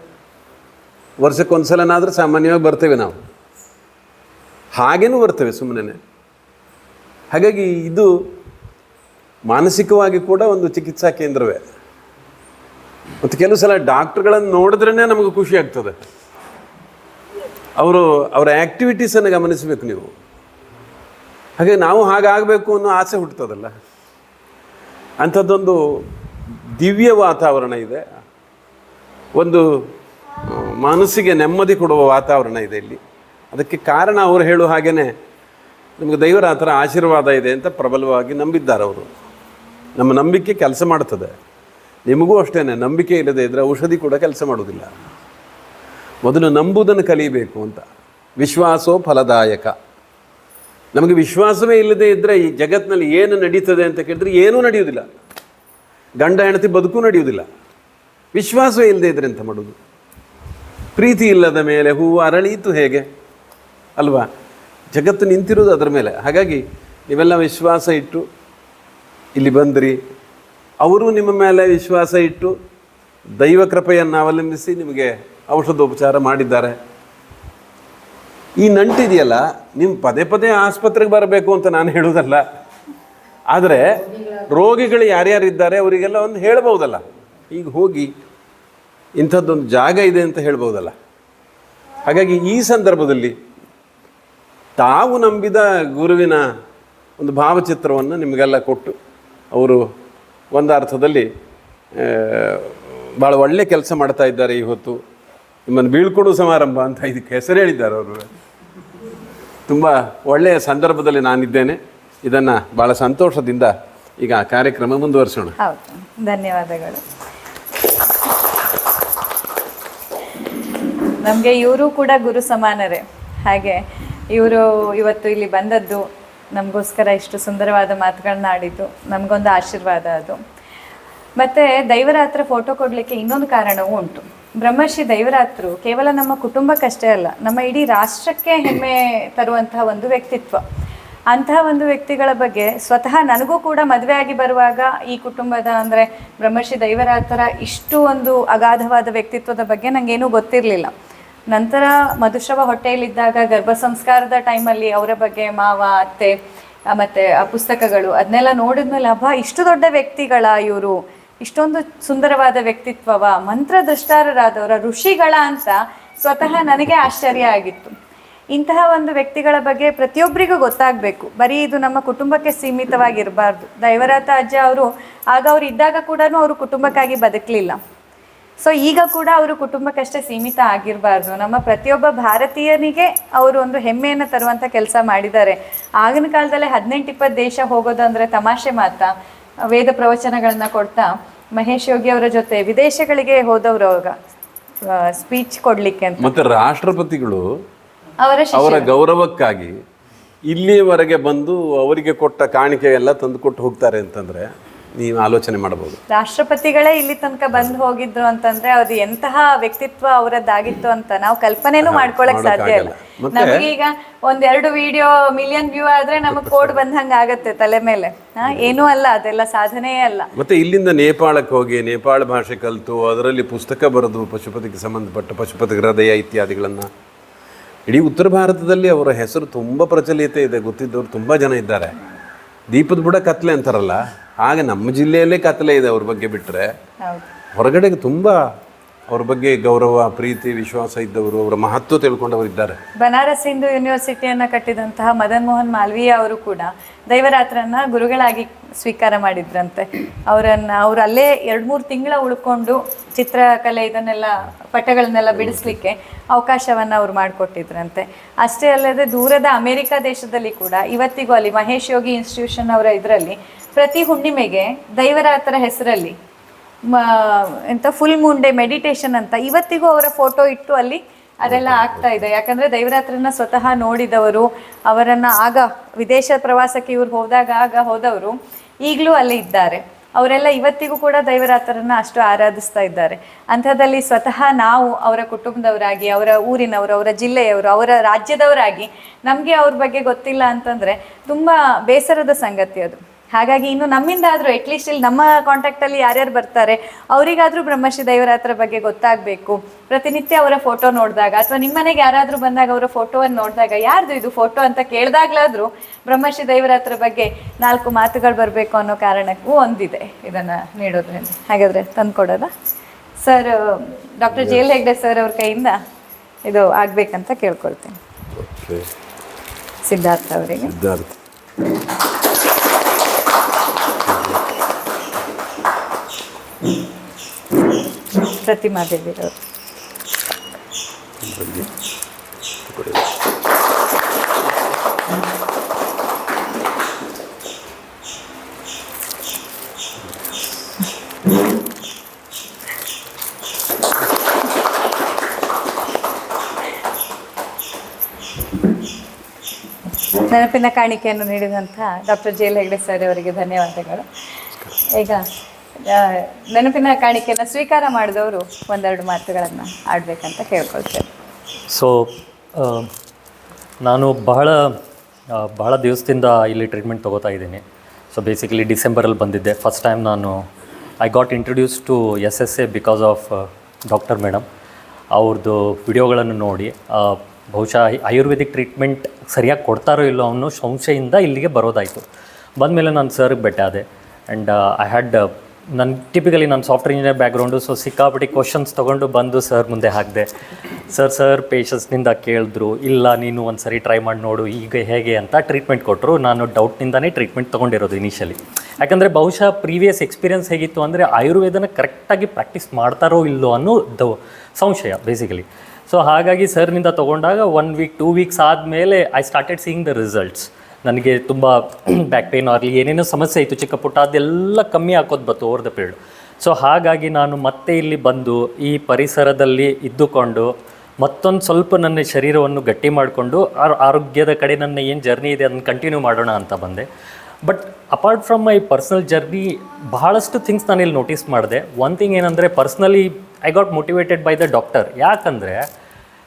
ವರ್ಷಕ್ಕೊಂದ್ಸಲನಾದರೂ ಸಾಮಾನ್ಯವಾಗಿ ಬರ್ತೇವೆ ನಾವು. ಹಾಗೇನೂ ಬರ್ತೇವೆ ಸುಮ್ಮನೆ ಹಾಗಾಗಿ ಇದು ಮಾನಸಿಕವಾಗಿ ಕೂಡ ಒಂದು ಚಿಕಿತ್ಸಾ ಕೇಂದ್ರವೇ. ಮತ್ತು ಕೆಲವು ಸಲ ಡಾಕ್ಟ್ರುಗಳನ್ನು ನೋಡಿದ್ರೇ ನಮಗೆ ಖುಷಿ ಆಗ್ತದೆ. ಅವರು ಅವರ ಆ್ಯಕ್ಟಿವಿಟೀಸನ್ನು ಗಮನಿಸಬೇಕು ನೀವು. ಹಾಗೆ ನಾವು ಹಾಗಾಗಬೇಕು ಅನ್ನೋ ಆಸೆ ಹುಟ್ಟುತ್ತದಲ್ಲ. ಅಂಥದ್ದೊಂದು ದಿವ್ಯ ವಾತಾವರಣ ಇದೆ. ಒಂದು ಮನಸ್ಸಿಗೆ ನೆಮ್ಮದಿ ಕೊಡುವ ವಾತಾವರಣ ಇದೆ ಇಲ್ಲಿ. ಅದಕ್ಕೆ ಕಾರಣ ಅವರು ಹೇಳುವ ಹಾಗೆಯೇ ನಿಮಗೆ ದೈವರ ಆ ಥರ ಆಶೀರ್ವಾದ ಇದೆ ಅಂತ ಪ್ರಬಲವಾಗಿ ನಂಬಿದ್ದಾರೆ ಅವರು. ನಮ್ಮ ನಂಬಿಕೆ ಕೆಲಸ ಮಾಡ್ತದೆ. ನಿಮಗೂ ಅಷ್ಟೇ ನಂಬಿಕೆ ಇಲ್ಲದೆ ಇದ್ದರೆ ಔಷಧಿ ಕೂಡ ಕೆಲಸ ಮಾಡೋದಿಲ್ಲ ಮೊದಲು ನಂಬುವುದನ್ನು ಕಲಿಯಬೇಕು ಅಂತ. ವಿಶ್ವಾಸೋ ಫಲದಾಯಕ. ನಮಗೆ ವಿಶ್ವಾಸವೇ ಇಲ್ಲದೆ ಇದ್ದರೆ ಈ ಜಗತ್ತಿನಲ್ಲಿ ಏನು ನಡೀತದೆ ಅಂತ ಕೇಳಿದ್ರೆ ಏನೂ ನಡೆಯುವುದಿಲ್ಲ. ಗಂಡ, ಹೆಂಡತಿ ಬದುಕು ನಡೆಯುವುದಿಲ್ಲ. ವಿಶ್ವಾಸವೇ ಇಲ್ಲದೆ ಇದ್ದರೆ ಅಂತ ಮಾಡೋದು ಪ್ರೀತಿ ಇಲ್ಲದ ಮೇಲೆ ಹೂವು ಅರಳೀತು ಹೇಗೆ? ಅಲ್ವಾ? ಜಗತ್ತು ನಿಂತಿರೋದು ಅದರ ಮೇಲೆ. ಹಾಗಾಗಿ ನೀವೆಲ್ಲ ವಿಶ್ವಾಸ ಇಟ್ಟು ಇಲ್ಲಿ ಬಂದ್ರಿ. ಅವರು ನಿಮ್ಮ ಮೇಲೆ ವಿಶ್ವಾಸ ಇಟ್ಟು ದೈವ ಕೃಪೆಯನ್ನು ಅವಲಂಬಿಸಿ ನಿಮಗೆ ಔಷಧೋಪಚಾರ ಮಾಡಿದ್ದಾರೆ. ಈ ನಂಟಿದೆಯಲ್ಲ ನಿಮ್ಮ ಪದೇ ಪದೇ ಆಸ್ಪತ್ರೆಗೆ ಬರಬೇಕು ಅಂತ ನಾನು ಹೇಳುವುದಲ್ಲ. ಆದರೆ ರೋಗಿಗಳು ಯಾರ್ಯಾರಿದ್ದಾರೆ ಅವರಿಗೆಲ್ಲ ಒಂದು ಹೇಳ್ಬೋದಲ್ಲ ಈಗ ಹೋಗಿ ಇಂಥದ್ದೊಂದು ಜಾಗ ಇದೆ ಅಂತ ಹೇಳ್ಬೋದಲ್ಲ ಹಾಗಾಗಿ ಈ ಸಂದರ್ಭದಲ್ಲಿ ತಾವು ನಂಬಿದ ಗುರುವಿನ ಒಂದು ಭಾವಚಿತ್ರವನ್ನು ನಿಮಗೆಲ್ಲ ಕೊಟ್ಟು ಅವರು ಒಂದು ಅರ್ಥದಲ್ಲಿ ಭಾಳ ಒಳ್ಳೆ ಕೆಲಸ ಮಾಡ್ತಾ ಇದ್ದಾರೆ ಇವತ್ತು ನಿಮ್ಮನ್ನು ಬೀಳ್ಕೊಡು ಸಮಾರಂಭ ಅಂತ ಇದಕ್ಕೆ ಹೆಸರು ಹೇಳಿದ್ದಾರೆ ಅವರು. ತುಂಬ ಒಳ್ಳೆಯ ಸಂದರ್ಭದಲ್ಲಿ ನಾನಿದ್ದೇನೆ. ಇದನ್ನು ಭಾಳ ಸಂತೋಷದಿಂದ ಈಗ ಕಾರ್ಯಕ್ರಮ ಮುಂದುವರಿಸೋಣ. ಧನ್ಯವಾದಗಳು. ನಮಗೆ ಇವರು ಕೂಡ ಗುರು ಸಮಾನರೇ. ಹಾಗೆ ಇವರು ಇವತ್ತು ಇಲ್ಲಿ ಬಂದದ್ದು ನಮಗೋಸ್ಕರ ಇಷ್ಟು ಸುಂದರವಾದ ಮಾತುಗಳನ್ನ ಆಡಿದ್ದು ನಮಗೊಂದು ಆಶೀರ್ವಾದ ಅದು. ಮತ್ತೆ ದೈವರಾತ್ರ ಫೋಟೋ ಕೊಡಲಿಕ್ಕೆ ಇನ್ನೊಂದು ಕಾರಣವೂ ಉಂಟು. ಬ್ರಹ್ಮರ್ಷಿ ದೈವರಾತ್ರು ಕೇವಲ ನಮ್ಮ ಕುಟುಂಬಕ್ಕಷ್ಟೇ ಅಲ್ಲ, ನಮ್ಮ ಇಡೀ ರಾಷ್ಟ್ರಕ್ಕೆ ಹೆಮ್ಮೆ ತರುವಂತಹ ಒಂದು ವ್ಯಕ್ತಿತ್ವ. ಅಂತಹ ಒಂದು ವ್ಯಕ್ತಿಗಳ ಬಗ್ಗೆ ಸ್ವತಃ ನನಗೂ ಕೂಡ ಮದುವೆ ಆಗಿ ಬರುವಾಗ ಈ ಕುಟುಂಬದ ಅಂದರೆ ಬ್ರಹ್ಮರ್ಷಿ ದೈವರಾತ್ರ ಇಷ್ಟು ಒಂದು ಅಗಾಧವಾದ ವ್ಯಕ್ತಿತ್ವದ ಬಗ್ಗೆ ನನಗೇನೂ ಗೊತ್ತಿರಲಿಲ್ಲ. ನಂತರ ಮಧುಶ್ರವ ಹೊಟ್ಟೆಯಲ್ಲಿದ್ದಾಗ ಗರ್ಭ ಸಂಸ್ಕಾರದ ಟೈಮಲ್ಲಿ ಅವರ ಬಗ್ಗೆ ಮಾವ, ಅತ್ತೆ ಮತ್ತೆ, ಆ ಪುಸ್ತಕಗಳು ಅದನ್ನೆಲ್ಲ ನೋಡಿದ್ಮೇಲೆ ಹಬ್ಬ ಇಷ್ಟು ದೊಡ್ಡ ವ್ಯಕ್ತಿಗಳ ಇವರು. ಇಷ್ಟೊಂದು ಸುಂದರವಾದ ವ್ಯಕ್ತಿತ್ವವ ಮಂತ್ರ ದೃಷ್ಟಾರರಾದವರ ಋಷಿಗಳ ಅಂತ ಸ್ವತಃ ನನಗೆ ಆಶ್ಚರ್ಯ ಆಗಿತ್ತು. ಇಂತಹ ಒಂದು ವ್ಯಕ್ತಿಗಳ ಬಗ್ಗೆ ಪ್ರತಿಯೊಬ್ಬರಿಗೂ ಗೊತ್ತಾಗಬೇಕು. ಬರೀ ಇದು ನಮ್ಮ ಕುಟುಂಬಕ್ಕೆ ಸೀಮಿತವಾಗಿರಬಾರ್ದು. ದೈವರಾತ ಅಜ್ಜ ಅವರು, ಆಗ ಅವರು ಇದ್ದಾಗ ಕೂಡ ಅವರು ಕುಟುಂಬಕ್ಕಾಗಿ ಬದುಕಲಿಲ್ಲ. ಸೊ ಈಗ ಕೂಡ ಅವರು ಕುಟುಂಬಕ್ಕಷ್ಟೇ ಸೀಮಿತ ಆಗಿರಬಾರ್ದು. ನಮ್ಮ ಪ್ರತಿಯೊಬ್ಬ ಭಾರತೀಯನಿಗೆ ಅವರು ಒಂದು ಹೆಮ್ಮೆಯನ್ನು ತರುವಂಥ ಕೆಲಸ ಮಾಡಿದ್ದಾರೆ. ಆಗಿನ ಕಾಲದಲ್ಲೇ ಹದಿನೆಂಟು ಇಪ್ಪತ್ತು ದೇಶ ಹೋಗೋದು ಅಂದರೆ ತಮಾಷೆ ಮಾತಾ ವೇದ ಪ್ರವಚನಗಳನ್ನ ಕೊಡ್ತಾ ಮಹೇಶ್ ಯೋಗಿ ಅವರ ಜೊತೆ ವಿದೇಶಗಳಿಗೆ ಹೋದವರು ಅವಾಗ ಸ್ಪೀಚ್ ಕೊಡ್ಲಿಕ್ಕೆ ಅಂತ. ಮತ್ತೆ ರಾಷ್ಟ್ರಪತಿಗಳು ಅವರ ಅವರ ಗೌರವಕ್ಕಾಗಿ ಇಲ್ಲಿಯವರೆಗೆ ಬಂದು ಅವರಿಗೆ ಕೊಟ್ಟ ಕಾಣಿಕೆ ಎಲ್ಲ ತಂದುಕೊಟ್ಟು ಹೋಗ್ತಾರೆ ಅಂತಂದ್ರೆ ನೀವು ಆಲೋಚನೆ ಮಾಡಬಹುದು ರಾಷ್ಟ್ರಪತಿಗಳೇ ಇಲ್ಲಿ ತನಕ ಬಂದು ಹೋಗಿದ್ರು ಅಂತಂದ್ರೆ ಅದು ಎಂತಹ ವ್ಯಕ್ತಿತ್ವ ಅವರದ್ದಾಗಿತ್ತು ಅಂತ ನಾವು ಕಲ್ಪನೆನೂ ಮಾಡ್ಕೊಳಕ್ ಸಾಧ್ಯ ಇಲ್ಲ. ನಮಗೀಗ ನಮಗೆ ಈಗ ಒಂದೆರಡು ವಿಡಿಯೋ ಮಿಲಿಯನ್ ವ್ಯೂ ಆದ್ರೆ ನಮಗೆ ಕೋಡ್ ಬಂದಂಗ ಆಗತ್ತೆ ತಲೆ ಮೇಲೆ. ಏನೂ ಅಲ್ಲ ಅದೆಲ್ಲ ಸಾಧನೆಯೇ ಅಲ್ಲ. ಮತ್ತೆ ಇಲ್ಲಿಂದ ನೇಪಾಳಕ್ಕೆ ಹೋಗಿ ನೇಪಾಳ ಭಾಷೆ ಕಲಿತು ಅದರಲ್ಲಿ ಪುಸ್ತಕ ಬರೆದು ಪಶುಪತಿಗೆ ಸಂಬಂಧಪಟ್ಟ ಪಶುಪತಿ ಹೃದಯ ಇತ್ಯಾದಿಗಳನ್ನ. ಇಡೀ ಉತ್ತರ ಭಾರತದಲ್ಲಿ ಅವರ ಹೆಸರು ತುಂಬಾ ಪ್ರಚಲಿತ ಇದೆ ಗೊತ್ತಿದ್ದವರು ತುಂಬಾ ಜನ ಇದ್ದಾರೆ. ದೀಪದ ಬುಡ ಕತ್ಲೆ ಅಂತಾರಲ್ಲ? ಹಾಗೆ ನಮ್ಮ ಜಿಲ್ಲೆಯಲ್ಲೇ ಕತ್ತಲೆ ಇದೆ ಅವ್ರ ಬಗ್ಗೆ ಬಿಟ್ಟರೆ ಹೊರಗಡೆಗೆ ತುಂಬ ಅವ್ರ ಬಗ್ಗೆ ಗೌರವ, ಪ್ರೀತಿ, ವಿಶ್ವಾಸ ಇದ್ದವರು, ಅವರ ಮಹತ್ವ ತಿಳ್ಕೊಂಡವರು ಇದ್ದಾರೆ ಬನಾರಸ್ ಹಿಂದೂ ಯೂನಿವರ್ಸಿಟಿಯನ್ನು ಕಟ್ಟಿದಂತಹ ಮದನ್ ಮೋಹನ್ ಮಾಲ್ವೀಯ ಅವರು ಕೂಡ ದೈವರಾತ್ರನ್ನ ಗುರುಗಳಾಗಿ ಸ್ವೀಕಾರ ಮಾಡಿದ್ರಂತೆ. ಅವರನ್ನ, ಅವರು ಅಲ್ಲೇ ಎರಡು ಮೂರು ತಿಂಗಳ ಉಳ್ಕೊಂಡು ಚಿತ್ರಕಲೆ ಇದನ್ನೆಲ್ಲ, ಪಟಗಳನ್ನೆಲ್ಲ ಬಿಡಿಸ್ಲಿಕ್ಕೆ ಅವಕಾಶವನ್ನ ಅವ್ರು ಮಾಡಿಕೊಟ್ಟಿದ್ರಂತೆ. ಅಷ್ಟೇ ಅಲ್ಲದೆ ದೂರದ ಅಮೆರಿಕ ದೇಶದಲ್ಲಿ ಕೂಡ ಇವತ್ತಿಗೂ ಅಲ್ಲಿ ಮಹೇಶ್ ಯೋಗಿ ಇನ್ಸ್ಟಿಟ್ಯೂಷನ್ ಅವರ ಇದರಲ್ಲಿ ಪ್ರತಿ ಹುಣ್ಣಿಮೆಗೆ ದೈವರಾತ್ರ ಹೆಸರಲ್ಲಿ ಎಂತ ಫುಲ್ ಮೂನ್ ಡೇ ಮೆಡಿಟೇಷನ್ ಅಂತ. ಇವತ್ತಿಗೂ ಅವರ ಫೋಟೋ ಇಟ್ಟು ಅಲ್ಲಿ ಅದೆಲ್ಲ ಆಗ್ತಾ ಇದೆ. ಯಾಕಂದ್ರೆ ದೈವರಾತ್ರನ ಸ್ವತಃ ನೋಡಿದವರು ಅವರನ್ನ ಆಗ ವಿದೇಶ ಪ್ರವಾಸಕ್ಕೆ ಇವ್ರು ಹೋದಾಗ ಆಗ ಹೋದವರು ಈಗಲೂ ಅಲ್ಲಿ ಇದ್ದಾರೆ. ಅವರೆಲ್ಲ ಇವತ್ತಿಗೂ ಕೂಡ ದೈವರಾತ್ರನ ಅಷ್ಟು ಆರಾಧಿಸ್ತಾ ಇದ್ದಾರೆ. ಅಂಥದ್ದಲ್ಲಿ ಸ್ವತಃ ನಾವು ಅವರ ಕುಟುಂಬದವರಾಗಿ ಅವರ ಊರಿನವರು ಅವರ ಜಿಲ್ಲೆಯವರು ಅವರ ರಾಜ್ಯದವರಾಗಿ ನಮಗೆ ಅವ್ರ ಬಗ್ಗೆ ಗೊತ್ತಿಲ್ಲ ಅಂತಂದ್ರೆ ತುಂಬಾ ಬೇಸರದ ಸಂಗತಿ ಅದು. ಹಾಗಾಗಿ ಇನ್ನು ನಮ್ಮಿಂದ ಆದರೂ ಅಟ್ಲೀಸ್ಟ್ ಇಲ್ಲಿ ನಮ್ಮ ಕಾಂಟ್ಯಾಕ್ಟಲ್ಲಿ ಯಾರ್ಯಾರು ಬರ್ತಾರೆ ಅವರಿಗಾದರೂ ಬ್ರಹ್ಮಶ್ರೀ ದೈವರಾತ್ರ ಬಗ್ಗೆ ಗೊತ್ತಾಗಬೇಕು. ಪ್ರತಿನಿತ್ಯ ಅವರ ಫೋಟೋ ನೋಡಿದಾಗ ಅಥವಾ ನಿಮ್ಮ ಮನೆಗೆ ಯಾರಾದರೂ ಬಂದಾಗ ಅವರ ಫೋಟೋವನ್ನು ನೋಡಿದಾಗ ಯಾರ್ದು ಇದು ಫೋಟೋ ಅಂತ ಕೇಳಿದಾಗ್ಲಾದರೂ ಬ್ರಹ್ಮಶ್ರೀ ದೈವರಾತ್ರ ಬಗ್ಗೆ ನಾಲ್ಕು ಮಾತುಗಳು ಬರಬೇಕು ಅನ್ನೋ ಕಾರಣಕ್ಕೂ ಒಂದಿದೆ ಇದನ್ನು ನೀಡೋದ್ರಿಂದ ಹಾಗಾದರೆ ತಂದುಕೊಡೋದ? Sir doctor G L Hegde sir ಅವ್ರ ಕೈಯಿಂದ ಇದು ಆಗಬೇಕಂತ ಕೇಳ್ಕೊಳ್ತೀನಿ. ಸಿದ್ಧಾರ್ಥ ಅವರಿಗೆ. ಸಿದ್ಧಾರ್ಥ. ಪ್ರತಿಮಾ ದೇವಿ ಅವರು. ನೆನಪಿನ ಕಾಣಿಕೆಯನ್ನು ನೀಡಿದಂಥ ಡಾಕ್ಟರ್ ಜೆ ಹೆಗ್ಡೆ ಸರ್ ಅವರಿಗೆ ಧನ್ಯವಾದಗಳು. ಈಗ ನೆನಪಿನ ಕಾಣಿಕೆಯನ್ನು ಸ್ವೀಕಾರ ಮಾಡಿದವರು ಒಂದೆರಡು ಮಾತುಗಳನ್ನು ಆಡಬೇಕಂತ ಕೇಳ್ಕೊಳ್ತೇನೆ. ಸೊ ನಾನು ಬಹಳ ಬಹಳ ದಿವಸದಿಂದ ಇಲ್ಲಿ ಟ್ರೀಟ್ಮೆಂಟ್ ತೊಗೋತಾ ಇದ್ದೀನಿ. ಸೊ ಬೇಸಿಕಲಿ ಡಿಸೆಂಬರಲ್ಲಿ ಬಂದಿದ್ದೆ. ಫಸ್ಟ್ ಟೈಮ್ ನಾನು I got introduce to S S A because of doctor madam ಅವ್ರದ್ದು ವಿಡಿಯೋಗಳನ್ನು ನೋಡಿ ಬಹುಶಃ ಆಯುರ್ವೇದಿಕ್ ಟ್ರೀಟ್ಮೆಂಟ್ ಸರಿಯಾಗಿ ಕೊಡ್ತಾರೋ ಇಲ್ಲೋ ಅನ್ನೋ ಸಂಶಯದಿಂದ ಇಲ್ಲಿಗೆ ಬರೋದಾಯಿತು. ಬಂದಮೇಲೆ ನಾನು ಸರ್ಗೆ ಬೆಟ್ಟ ಆದೆ. ಆ್ಯಂಡ್ ಐ ಹ್ಯಾಡ್ ನನ್ನ ಟಿಪಿಕಲಿ ನಾನು ಸಾಫ್ಟ್ವೇರ್ ಇಂಜಿನಿಯರ್ ಬ್ಯಾಕ್ಗ್ರೌಂಡು ಸೊ ಸಿಕ್ಕಾಪಟ್ಟಿ ಕ್ವಶನ್ಸ್ ತೊಗೊಂಡು ಬಂದು ಸರ್ ಮುಂದೆ ಹಾಕಿದೆ. ಸರ್ ಸರ್ ಪೇಷನ್ಸ್ನಿಂದ ಕೇಳಿದ್ರು, ಇಲ್ಲ, ನೀನು ಒಂದು ಸರಿ ಟ್ರೈ ಮಾಡಿ ನೋಡು, ಈಗ ಹೇಗೆ ಅಂತ ಟ್ರೀಟ್ಮೆಂಟ್ ಕೊಟ್ಟರು ನಾನು ಡೌಟ್ನಿಂದನೇ ಟ್ರೀಟ್ಮೆಂಟ್ ತೊಗೊಂಡಿರೋದು ಇನಿಷಿಯಲಿ ಯಾಕಂದರೆ ಬಹುಶಃ ಪ್ರೀವಿಯಸ್ ಎಕ್ಸ್ಪೀರಿಯನ್ಸ್ ಹೇಗಿತ್ತು ಅಂದರೆ ಆಯುರ್ವೇದನ ಕರೆಕ್ಟಾಗಿ ಪ್ರಾಕ್ಟೀಸ್ ಮಾಡ್ತಾರೋ ಇಲ್ಲೋ ಅನ್ನೋ ದ, ಸಂಶಯ ಬೇಸಿಕಲಿ ಸೊ ಹಾಗಾಗಿ ಸರ್ನಿಂದ ತೊಗೊಂಡಾಗ ಒನ್ ವೀಕ್ ಟೂ ವೀಕ್ಸ್ ಆದಮೇಲೆ I started seeing the results ನನಗೆ ತುಂಬ ಬ್ಯಾಕ್ ಪೇನ್ ಆಗಲಿ, ಏನೇನೋ ಸಮಸ್ಯೆ ಇತ್ತು ಚಿಕ್ಕ ಪುಟ್ಟ ಅದೆಲ್ಲ ಕಮ್ಮಿ ಹಾಕೋದು ಬತ್ತು ಓವರ್ ದ ಪೀರಿಯಡ್ ಸೊ ಹಾಗಾಗಿ ನಾನು ಮತ್ತೆ ಇಲ್ಲಿ ಬಂದು ಈ ಪರಿಸರದಲ್ಲಿ ಇದ್ದುಕೊಂಡು ಮತ್ತೊಂದು ಸ್ವಲ್ಪ ನನ್ನ ಶರೀರವನ್ನು ಗಟ್ಟಿ ಮಾಡಿಕೊಂಡು ಆರೋಗ್ಯದ ಕಡೆ ನನ್ನ ಏನು ಜರ್ನಿ ಇದೆ ಅದನ್ನು ಕಂಟಿನ್ಯೂ ಮಾಡೋಣ ಅಂತ ಬಂದೆ. But apart from my personal journey ಬಹಳಷ್ಟು ಥಿಂಗ್ಸ್ ನಾನು ಇಲ್ಲಿ ನೋಟಿಸ್ ಮಾಡಿದೆ. ಒನ್ ಥಿಂಗ್ ಏನಂದರೆ personally I got motivated by the doctor ಯಾಕಂದರೆ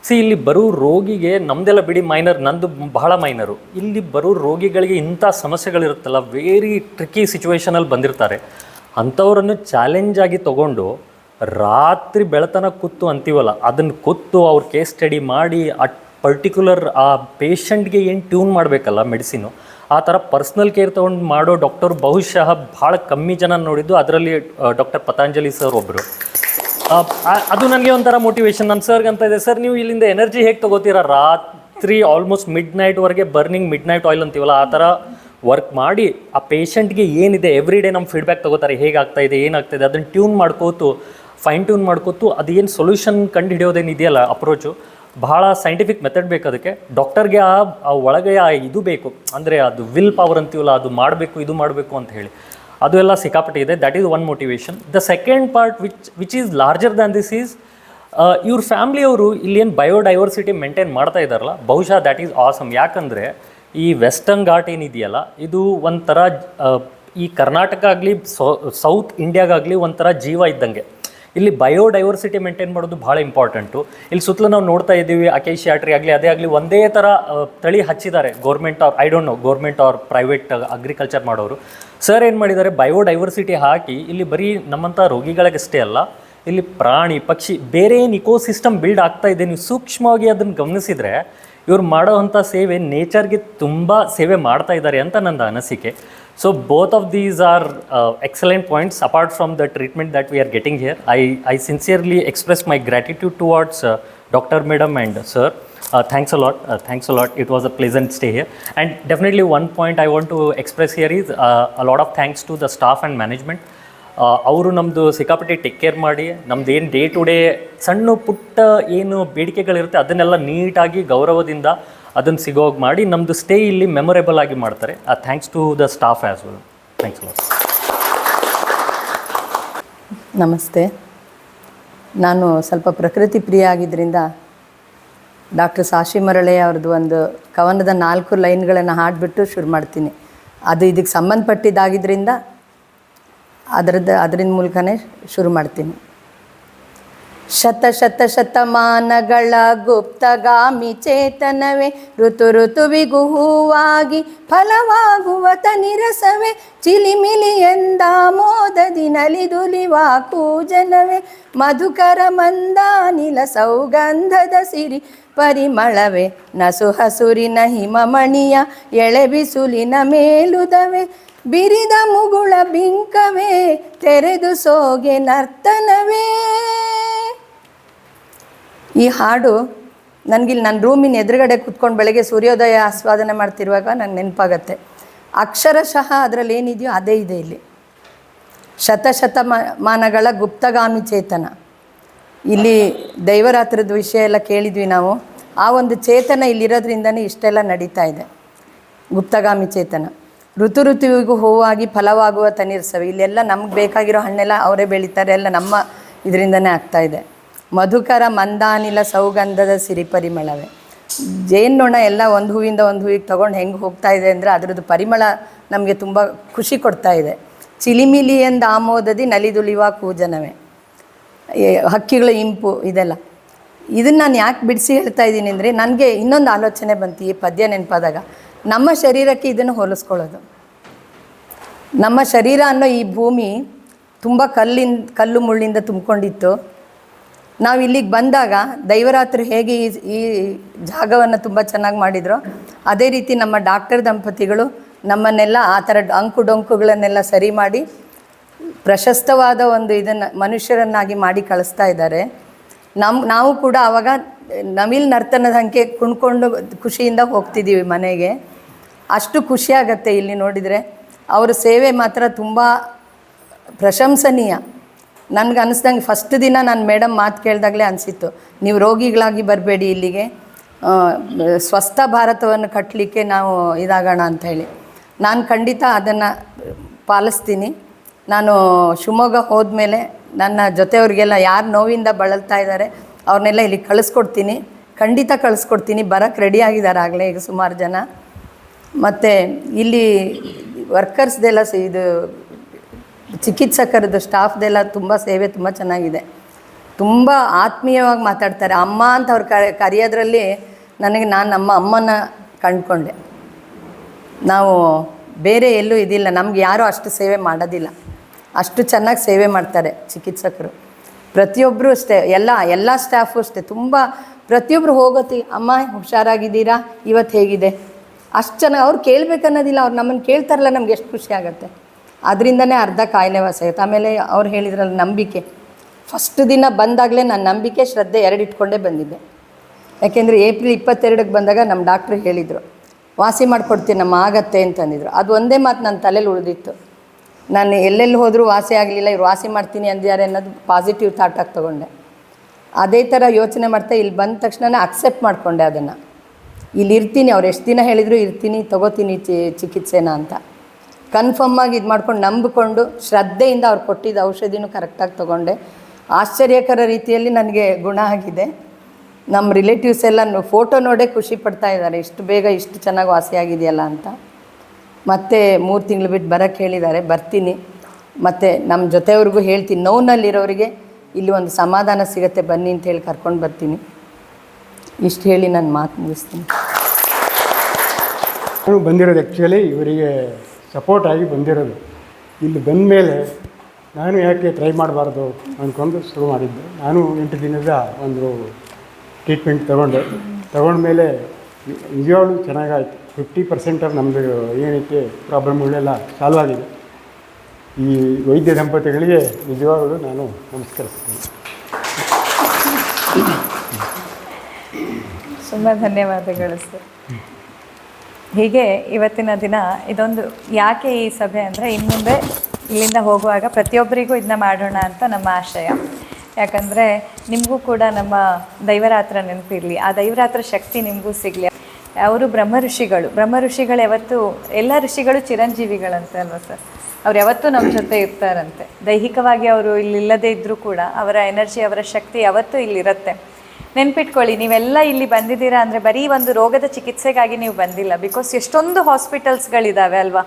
ಸಿ ಇಲ್ಲಿ ಬರೋ ರೋಗಿಗೆ ನಮ್ದೆಲ್ಲ ಬಿಡಿ ಮೈನರ್ ನಂದು ಬಹಳ ಮೈನರು ಇಲ್ಲಿ ಬರೋ ರೋಗಿಗಳಿಗೆ ಇಂಥ ಸಮಸ್ಯೆಗಳಿರುತ್ತಲ್ಲ ವೆರಿ ಟ್ರಿಕಿ ಸಿಚುವೇಷನಲ್ಲಿ ಬಂದಿರ್ತಾರೆ. ಅಂಥವ್ರನ್ನು ಚಾಲೆಂಜ್ ಆಗಿ ತಗೊಂಡು ರಾತ್ರಿ ಬೆಳತನ ಕೂತು ಅಂತೀವಲ್ಲ, ಅದನ್ನು ಕೂತು ಅವ್ರ ಕೇಸ್ ಸ್ಟಡಿ ಮಾಡಿ, ಆ ಪರ್ಟಿಕ್ಯುಲರ್ ಆ ಪೇಷಂಟ್ಗೆ ಏನು ಟ್ಯೂನ್ ಮಾಡಬೇಕಲ್ಲ ಮೆಡಿಸಿನು ಆ ಥರ ಪರ್ಸ್ನಲ್ ಕೇರ್ ತೊಗೊಂಡು ಮಾಡೋ ಡಾಕ್ಟರ್ ಬಹುಶಃ ಭಾಳ ಕಮ್ಮಿ ಜನ ನೋಡಿದ್ದು, ಅದರಲ್ಲಿ ಡಾಕ್ಟರ್ ಪತಾಂಜಲಿ ಸರ್ ಒಬ್ಬರು ಅದು ನನಗೆ ಒಂಥರ ಮೋಟಿವೇಶನ್ ನನ್ನ ಸರ್ಗೆ ಅಂತ ಇದೆ ಸರ್ ನೀವು ಇಲ್ಲಿಂದ ಎನರ್ಜಿ ಹೇಗೆ ತಗೋತೀರಾ? ರಾತ್ರಿ ಆಲ್ಮೋಸ್ಟ್ ಮಿಡ್ ನೈಟ್ವರೆಗೆ ಬರ್ನಿಂಗ್ ಮಿಡ್ ನೈಟ್ ಆಯಿಲ್ ಅಂತೀವಲ್ಲ, ಆ ಥರ ವರ್ಕ್ ಮಾಡಿ, ಆ ಪೇಷಂಟ್ಗೆ ಏನಿದೆ ಎವ್ರಿ ಡೇ ನಮ್ಮ ಫೀಡ್ಬ್ಯಾಕ್ ತಗೋತಾರೆ ಹೇಗಾಗ್ತಾ ಇದೆ ಏನಾಗ್ತಾ ಇದೆ, ಅದನ್ನು ಟ್ಯೂನ್ ಮಾಡ್ಕೋತು ಫೈನ್ ಟ್ಯೂನ್ ಮಾಡ್ಕೋತು ಅದೇನು ಸೊಲ್ಯೂಷನ್ ಕಂಡು ಹಿಡಿಯೋದೇನು ಇದೆಯಲ್ಲ ಅಪ್ರೋಚು ಭಾಳ ಸೈಂಟಿಫಿಕ್ ಮೆಥಡ್ ಬೇಕು ಅದಕ್ಕೆ. ಡಾಕ್ಟರ್ಗೆ ಆ ಒಳಗೆ ಆ ಇದು ಬೇಕು, ಅಂದರೆ ಅದು ವಿಲ್ ಪವರ್ ಅಂತೀವಲ್ಲ, ಅದು ಮಾಡಬೇಕು, ಇದು ಮಾಡಬೇಕು ಅಂತ ಹೇಳಿ. ಅದು ಎಲ್ಲ ಸಿಕ್ಕಾಪಟ್ಟೆ ಇದೆ that is one motivation the second part which which is larger than this is ಇವ್ರ ಫ್ಯಾಮ್ಲಿಯವರು ಇಲ್ಲೇನು ಬಯೋಡೈವರ್ಸಿಟಿ ಮೇಂಟೈನ್ ಮಾಡ್ತಾ ಇದ್ದಾರಲ್ಲ, ಬಹುಶಃ ದ್ಯಾಟ್ ಈಸ್ ಆಸಮ್ ಯಾಕಂದರೆ ಈ ವೆಸ್ಟರ್ನ್ ಘಾಟ್ ಏನಿದೆಯಲ್ಲ, ಇದು ಒಂಥರ ಈ ಕರ್ನಾಟಕ ಆಗಲಿ ಸೌತ್ ಇಂಡಿಯಾಗಾಗಲಿ ಒಂಥರ ಜೀವ ಇದ್ದಂಗೆ. ಇಲ್ಲಿ ಬಯೋಡೈವರ್ಸಿಟಿ ಮೇಂಟೈನ್ ಮಾಡೋದು ಭಾಳ ಇಂಪಾರ್ಟೆಂಟು ಇಲ್ಲಿ ಸುತ್ತಲೂ ನಾವು ನೋಡ್ತಾ ಇದ್ದೀವಿ ಅಕೇಶಿಯಾ ಟ್ರೀ ಆಗಲಿ, ಅದೇ ಆಗಲಿ ಒಂದೇ ಥರ ತಳಿ ಹಚ್ಚಿದ್ದಾರೆ. Government or I don't know government or private agriculture ಮಾಡೋರು. ಸರ್ ಏನು ಮಾಡಿದ್ದಾರೆ? ಬಯೋಡೈವರ್ಸಿಟಿ ಹಾಕಿ, ಇಲ್ಲಿ ಬರೀ ನಮ್ಮಂಥ ರೋಗಿಗಳಿಗಷ್ಟೇ ಅಲ್ಲ, ಇಲ್ಲಿ ಪ್ರಾಣಿ, ಪಕ್ಷಿ, ಬೇರೆ ಏನು ಇಕೋಸಿಸ್ಟಮ್ ಬಿಲ್ಡ್ ಆಗ್ತಾ ಇದೆ, ನೀವು ಸೂಕ್ಷ್ಮವಾಗಿ ಅದನ್ನು ಗಮನಿಸಿದರೆ, ಇವ್ರು ಮಾಡೋವಂಥ ಸೇವೆ ನೇಚರ್ಗೆ ತುಂಬ ಸೇವೆ ಮಾಡ್ತಾ ಇದ್ದಾರೆ ಅಂತ ನನ್ನ ಅನಿಸಿಕೆ. So both of these are excellent points apart from the treatment that we are getting here I I sincerely express my gratitude towards doctor madam and sir thanks a lot thanks a lot it was a pleasant stay here and definitely one point I want to express here is a lot of thanks to the staff and management ಅವರು ನಮ್ಮದು ಸಿಕ್ಕಾಪಟ್ಟೆ take care ಮಾಡಿ, ನಮ್ದು ಏನು day to day ಸಣ್ಣ ಪುಟ್ಟ ಏನು ಬೇಡಿಕೆಗಳಿರುತ್ತೆ ಅದನ್ನೆಲ್ಲ ನೀಟಾಗಿ ಗೌರವದಿಂದ ಅದನ್ನು ಸಿಗೋಗಿ ಮಾಡಿ ನಮ್ಮದು ಸ್ಟೇ ಇಲ್ಲಿ ಮೆಮೊರೇಬಲ್ ಆಗಿ ಮಾಡ್ತಾರೆ. ಆ thanks to the staff as well thanks ನಮಸ್ತೆ. ನಾನು ಸ್ವಲ್ಪ ಪ್ರಕೃತಿ ಪ್ರಿಯ ಆಗಿದ್ದರಿಂದ ಡಾಕ್ಟರ್ ಸಾಶಿ ಮರಳೆ ಅವ್ರದ್ದು ಒಂದು ಕವನದ ನಾಲ್ಕು ಲೈನ್ಗಳನ್ನು ಹಾಡಿಬಿಟ್ಟು ಶುರು ಮಾಡ್ತೀನಿ. ಅದು ಇದಕ್ಕೆ ಸಂಬಂಧಪಟ್ಟಿದ್ದಾಗಿದ್ದರಿಂದ ಅದರದ್ದು ಅದರಿಂದ ಮೂಲಕನೇ ಶುರು ಮಾಡ್ತೀನಿ. ಶತ ಶತ ಶತಮಾನಗಳ ಗುಪ್ತಗಾಮಿ ಚೇತನವೇ, ಋತು ಋತುವಿಗೂ ಹೂವಾಗಿ ಫಲವಾಗುವ ತನಿರಸವೇ ಚಿಲಿಮಿಲಿ ಎಂದ ಮೋದದಿ ನಲಿದುಲಿವ ಕೂಜನವೇ, ಮಧುಕರ ಮಂದಾನಿಲ ಸೌಗಂಧದ ಸಿರಿ ಪರಿಮಳವೇ ನಸು ಹಸುರಿನ ಹಿಮಮಣಿಯ ಎಳೆ ಬಿಸುಲಿನ ಮೇಲುದವೇ ಬಿರಿದ ಮುಗುಳ ಬಿಂಕವೇ, ತೆರೆದು ಸೋಗೆ ನರ್ತನವೇ. ಈ ಹಾಡು ನನಗಿಲ್ಲಿ ನನ್ನ ರೂಮಿನ ಎದುರುಗಡೆ ಕುತ್ಕೊಂಡು ಬೆಳಗ್ಗೆ ಸೂರ್ಯೋದಯ ಆಸ್ವಾದನೆ ಮಾಡ್ತಿರುವಾಗ ನಂಗೆ ನೆನಪಾಗತ್ತೆ. ಅಕ್ಷರಶಃ ಅದರಲ್ಲಿ ಏನಿದೆಯೋ ಅದೇ ಇದೆ ಇಲ್ಲಿ. ಶತಶತಮಾನಗಳ ಗುಪ್ತಗಾಮಿ ಚೇತನ ಇಲ್ಲಿ ದೈವರಾತ್ರದ ವಿಷಯ ಎಲ್ಲ ಕೇಳಿದ್ವಿ ನಾವು. ಆ ಒಂದು ಚೇತನ ಇಲ್ಲಿರೋದ್ರಿಂದನೇ ಇಷ್ಟೆಲ್ಲ ನಡೀತಾ ಇದೆ. ಗುಪ್ತಗಾಮಿ ಚೇತನ. ಋತು ಋತುವಿಗೂ ಹೂವಾಗಿ ಫಲವಾಗುವ ತನಿರ್ಸವೆ. ಇಲ್ಲೆಲ್ಲ ನಮ್ಗೆ ಬೇಕಾಗಿರೋ ಹಣ್ಣೆಲ್ಲ ಅವರೇ ಬೆಳೀತಾರೆ. ಎಲ್ಲ ನಮ್ಮ ಇದರಿಂದನೇ ಆಗ್ತಾ ಇದೆ. ಮಧುಕರ ಮಂದಾನಿಲ ಸೌಗಂಧದ ಸಿರಿ ಪರಿಮಳವೇ. ಜೇನ್ನೊಣ ಎಲ್ಲ ಒಂದು ಹೂವಿಂದ ಒಂದು ಹೂವಿಗೆ ತೊಗೊಂಡು ಹೆಂಗೆ ಹೋಗ್ತಾ ಇದೆ ಅಂದರೆ ಅದರದ್ದು ಪರಿಮಳ ನಮಗೆ ತುಂಬ ಖುಷಿ ಕೊಡ್ತಾ ಇದೆ. ಚಿಲಿಮಿಲಿ ಎಂದ ಆಮೋದದಿ ನಲಿದುಲಿವ ಕೂಜನವೇ. ಹಕ್ಕಿಗಳ ಇಂಪು ಇದೆಲ್ಲ. ಇದನ್ನು ನಾನು ಯಾಕೆ ಬಿಡಿಸಿ ಹೇಳ್ತಾ ಇದ್ದೀನಿ ಅಂದರೆ, ನನಗೆ ಇನ್ನೊಂದು ಆಲೋಚನೆ ಬಂತು ಈ ಪದ್ಯ ನೆನಪಾದಾಗ. ನಮ್ಮ ಶರೀರಕ್ಕೆ ಇದನ್ನು ಹೋಲಿಸ್ಕೊಳ್ಳೋದು. ನಮ್ಮ ಶರೀರ ಅನ್ನೋ ಈ ಭೂಮಿ ತುಂಬ ಕಲ್ಲಿನ, ಕಲ್ಲು ಮುಳ್ಳಿಂದ ತುಂಬಿಕೊಂಡಿತ್ತು. ನಾವು ಇಲ್ಲಿಗೆ ಬಂದಾಗ ದೈವರಾತ್ರಿ ಹೇಗೆ ಈ ಈ ಜಾಗವನ್ನು ತುಂಬ ಚೆನ್ನಾಗಿ ಮಾಡಿದ್ರು, ಅದೇ ರೀತಿ ನಮ್ಮ ಡಾಕ್ಟರ್ ದಂಪತಿಗಳು ನಮ್ಮನ್ನೆಲ್ಲ ಆ ಥರ ಅಂಕು ಡೊಂಕುಗಳನ್ನೆಲ್ಲ ಸರಿ ಮಾಡಿ ಪ್ರಶಸ್ತವಾದ ಒಂದು ಇದನ್ನು ಮನುಷ್ಯರನ್ನಾಗಿ ಮಾಡಿ ಕಳಿಸ್ತಾ ಇದ್ದಾರೆ. ನಮ್ಮ ನಾವು ಕೂಡ ಆವಾಗ ನವಿಲ್ ನರ್ತನದ ಹಂಗೆ ಕುಣ್ಕೊಂಡು ಖುಷಿಯಿಂದ ಹೋಗ್ತಿದ್ದೀವಿ ಮನೆಗೆ. ಅಷ್ಟು ಖುಷಿ ಆಗತ್ತೆ ಇಲ್ಲಿ ನೋಡಿದರೆ. ಅವರ ಸೇವೆ ಮಾತ್ರ ತುಂಬ ಪ್ರಶಂಸನೀಯ. ನನಗೆ ಅನಿಸ್ದಂಗೆ ಫಸ್ಟ್ ದಿನ ನಾನು ಮೇಡಮ್ ಮಾತು ಕೇಳಿದಾಗಲೇ ಅನಿಸಿತ್ತು. ನೀವು ರೋಗಿಗಳಾಗಿ ಬರಬೇಡಿ ಇಲ್ಲಿಗೆ. ಸ್ವಸ್ಥ ಭಾರತವನ್ನು ಕಟ್ಟಲಿಕ್ಕೆ ನಾವು ಇದಾಗೋಣ ಅಂತ ಹೇಳಿ. ನಾನು ಖಂಡಿತ ಅದನ್ನು ಪಾಲಿಸ್ತೀನಿ. ನಾನು ಶಿವಮೊಗ್ಗ ಹೋದ್ಮೇಲೆ ನನ್ನ ಜೊತೆಯವ್ರಿಗೆಲ್ಲ ಯಾರು ನೋವಿಂದ ಬಳಲ್ತಾ ಇದ್ದಾರೆ ಅವ್ರನ್ನೆಲ್ಲ ಇಲ್ಲಿ ಕಳಿಸ್ಕೊಡ್ತೀನಿ. ಖಂಡಿತ ಕಳಿಸ್ಕೊಡ್ತೀನಿ. ಬರೋಕ್ಕೆ ರೆಡಿ ಆಗಿದ್ದಾರೆ ಆಗಲೇ ಈಗ ಸುಮಾರು ಜನ. ಮತ್ತು ಇಲ್ಲಿ ವರ್ಕರ್ಸ್ದೆಲ್ಲ ಇದು ಚಿಕಿತ್ಸಕರದ್ದು ಸ್ಟಾಫ್ದೆಲ್ಲ ತುಂಬ ಸೇವೆ ತುಂಬ ಚೆನ್ನಾಗಿದೆ. ತುಂಬ ಆತ್ಮೀಯವಾಗಿ ಮಾತಾಡ್ತಾರೆ. ಅಮ್ಮ ಅಂತ ಅವ್ರು ಕರೆ, ಕರೆಯೋದ್ರಲ್ಲಿ ನನಗೆ ನಾನು ನಮ್ಮ ಅಮ್ಮನ ಕಂಡ್ಕೊಂಡೆ. ನಾವು ಬೇರೆ ಎಲ್ಲೂ ಇದಿಲ್ಲ. ನಮ್ಗೆ ಯಾರೂ ಅಷ್ಟು ಸೇವೆ ಮಾಡೋದಿಲ್ಲ. ಅಷ್ಟು ಚೆನ್ನಾಗಿ ಸೇವೆ ಮಾಡ್ತಾರೆ ಚಿಕಿತ್ಸಕರು. ಪ್ರತಿಯೊಬ್ಬರು ಅಷ್ಟೇ, ಎಲ್ಲ ಎಲ್ಲ ಸ್ಟಾಫು ಅಷ್ಟೇ. ತುಂಬ ಪ್ರತಿಯೊಬ್ಬರು ಹೋಗೋತಿ, ಅಮ್ಮ, ಹುಷಾರಾಗಿದ್ದೀರಾ? ಇವತ್ತು ಹೇಗಿದೆ? ಅಷ್ಟು ಚೆನ್ನಾಗಿ ಅವ್ರು ಕೇಳಬೇಕನ್ನೋದಿಲ್ಲ, ಅವ್ರು ನಮ್ಮನ್ನು ಕೇಳ್ತಾರಲ್ಲ, ನಮ್ಗೆ ಎಷ್ಟು ಖುಷಿ ಆಗುತ್ತೆ. ಅದರಿಂದನೇ ಅರ್ಧ ಕಾಯಿಲೆ ವಾಸ ಆಮೇಲೆ ಅವ್ರು ಹೇಳಿದ್ರಲ್ಲ, ನಂಬಿಕೆ. ಫಸ್ಟ್ ದಿನ ಬಂದಾಗಲೇ ನಾನು ನಂಬಿಕೆ, ಶ್ರದ್ಧೆ ಎರಡು ಇಟ್ಕೊಂಡೇ ಬಂದಿದ್ದೆ. ಯಾಕೆಂದರೆ ಏಪ್ರಿಲ್ ಇಪ್ಪತ್ತೆರಡಕ್ಕೆ ಬಂದಾಗ ನಮ್ಮ ಡಾಕ್ಟ್ರು ಹೇಳಿದರು, ವಾಸಿ ಮಾಡಿಕೊಡ್ತೀನಿ ನಮ್ಮ ಆಗತ್ತೆ ಅಂತಂದಿದ್ರು. ಅದು ಒಂದೇ ಮಾತು ನನ್ನ ತಲೆಯಲ್ಲಿ ಉಳಿದಿತ್ತು. ನಾನು ಎಲ್ಲೆಲ್ಲಿ ಹೋದರೂ ವಾಸಿ ಆಗಲಿಲ್ಲ, ಇವ್ರು ವಾಸಿ ಮಾಡ್ತೀನಿ ಅಂದ್ಯಾರೆ ಅನ್ನೋದು ಪಾಸಿಟಿವ್ ಥಾಟಾಗಿ ತೊಗೊಂಡೆ. ಅದೇ ಥರ ಯೋಚನೆ ಮಾಡ್ತಾ ಇಲ್ಲಿ ಬಂದ ತಕ್ಷಣ ಅಕ್ಸೆಪ್ಟ್ ಮಾಡಿಕೊಂಡೆ ಅದನ್ನು. ಇಲ್ಲಿ ಇರ್ತೀನಿ, ಅವ್ರು ಎಷ್ಟು ದಿನ ಹೇಳಿದರೂ ಇರ್ತೀನಿ, ತಗೋತೀನಿ ಚಿ, ಚಿಕಿತ್ಸೆನ ಅಂತ. ಕನ್ಫರ್ಮ್ ಆಗಿ ಇದು ಮಾಡ್ಕೊಂಡು ನಂಬಿಕೊಂಡು ಶ್ರದ್ಧೆಯಿಂದ ಅವ್ರು ಕೊಟ್ಟಿದ್ದ ಔಷಧಿನೂ ಕರೆಕ್ಟಾಗಿ ತೊಗೊಂಡೆ. ಆಶ್ಚರ್ಯಕರ ರೀತಿಯಲ್ಲಿ ನನಗೆ ಗುಣ ಆಗಿದೆ. ನಮ್ಮ ರಿಲೇಟಿವ್ಸ್ ಎಲ್ಲ ಫೋಟೋ ನೋಡೇ ಖುಷಿ ಪಡ್ತಾ ಇದ್ದಾರೆ. ಇಷ್ಟು ಬೇಗ ಇಷ್ಟು ಚೆನ್ನಾಗಿ ವಾಸಿಯಾಗಿದೆಯಲ್ಲ ಅಂತ. ಮತ್ತೆ ಮೂರು ತಿಂಗಳು ಬಿಟ್ಟು ಬರೋಕ್ಕೆ ಹೇಳಿದ್ದಾರೆ ಬರ್ತೀನಿ ಮತ್ತು ನಮ್ಮ ಜೊತೆಯವ್ರಿಗೂ ಹೇಳ್ತೀನಿ ನೋವಿನಲ್ಲಿರೋರಿಗೆ ಇಲ್ಲಿ ಒಂದು ಸಮಾಧಾನ ಸಿಗುತ್ತೆ ಬನ್ನಿ ಅಂತ ಹೇಳಿ ಕರ್ಕೊಂಡು ಬರ್ತೀನಿ ಇಷ್ಟು ಹೇಳಿ ನಾನು ಮಾತು ಮುಗಿಸ್ತೀನಿ ನಾನು ಬಂದಿರೋದು ಆ್ಯಕ್ಚುಲಿ ಇವರಿಗೆ ಸಪೋರ್ಟ್ ಆಗಿ ಬಂದಿರೋದು ಇಲ್ಲಿ ಬಂದ ಮೇಲೆ ನಾನು ಯಾಕೆ ಟ್ರೈ ಮಾಡಬಾರ್ದು ಅಂದ್ಕೊಂಡು ಶುರು ಮಾಡಿದ್ದೆ ನಾನು ಎಂಟು ದಿನದ ಒಂದು ಟ್ರೀಟ್ಮೆಂಟ್ ತೊಗೊಂಡೆ ತಗೊಂಡ್ಮೇಲೆ ನಿಜವಾಗ್ಲೂ ಚೆನ್ನಾಗಾಯ್ತು ಫಿಫ್ಟಿ ಪರ್ಸೆಂಟ್ ಆಫ್ ನಮ್ಮದು ಏನೈತೆ ಪ್ರಾಬ್ಲಮ್ಗಳೆಲ್ಲ ಸಾಲ್ವ್ ಆಗಿದೆ. ಈ ವೈದ್ಯ ದಂಪತಿಗಳಿಗೆ ನಿಜವಾಗಲೂ ನಾನು ನಮಸ್ಕರಿಸ್ತೀನಿ. ತುಂಬ ಧನ್ಯವಾದಗಳು ಸರ್ ಹೀಗೆ ಇವತ್ತಿನ ದಿನ ಇದೊಂದು ಯಾಕೆ ಈ ಸಭೆ ಅಂದರೆ ಇನ್ಮುಂದೆ ಇಲ್ಲಿಂದ ಹೋಗುವಾಗ ಪ್ರತಿಯೊಬ್ಬರಿಗೂ ಇದನ್ನ ಮಾಡೋಣ ಅಂತ ನಮ್ಮ ಆಶಯ. ಯಾಕಂದರೆ ನಿಮಗೂ ಕೂಡ ನಮ್ಮ ದೈವರಾತ್ರ ನೆನಪಿರಲಿ. ಆ ದೈವರಾತ್ರ ಶಕ್ತಿ ನಿಮಗೂ ಸಿಗಲಿ. ಅವರು ಬ್ರಹ್ಮ ಋಷಿಗಳು ಬ್ರಹ್ಮ ಋಷಿಗಳು ಯಾವತ್ತೂ, ಎಲ್ಲ ಋಷಿಗಳು ಚಿರಂಜೀವಿಗಳಂತೆ ಅಲ್ವಾ ಸರ್? ಅವ್ರು ಯಾವತ್ತೂ ನಮ್ಮ ಜೊತೆ ಇರ್ತಾರಂತೆ. ದೈಹಿಕವಾಗಿ ಅವರು ಇಲ್ಲಿಲ್ಲದೇ ಇದ್ದರೂ ಕೂಡ ಅವರ ಎನರ್ಜಿ, ಅವರ ಶಕ್ತಿ ಯಾವತ್ತೂ ಇಲ್ಲಿರುತ್ತೆ. ನೆನ್ಪಿಟ್ಕೊಳ್ಳಿ, ನೀವೆಲ್ಲ ಇಲ್ಲಿ ಬಂದಿದ್ದೀರಾ ಅಂದರೆ ಬರೀ ಒಂದು ರೋಗದ ಚಿಕಿತ್ಸೆಗಾಗಿ ನೀವು ಬಂದಿಲ್ಲ. ಬಿಕಾಸ್ ಎಷ್ಟೊಂದು ಹಾಸ್ಪಿಟಲ್ಸ್ಗಳಿದ್ದಾವೆ ಅಲ್ವಾ?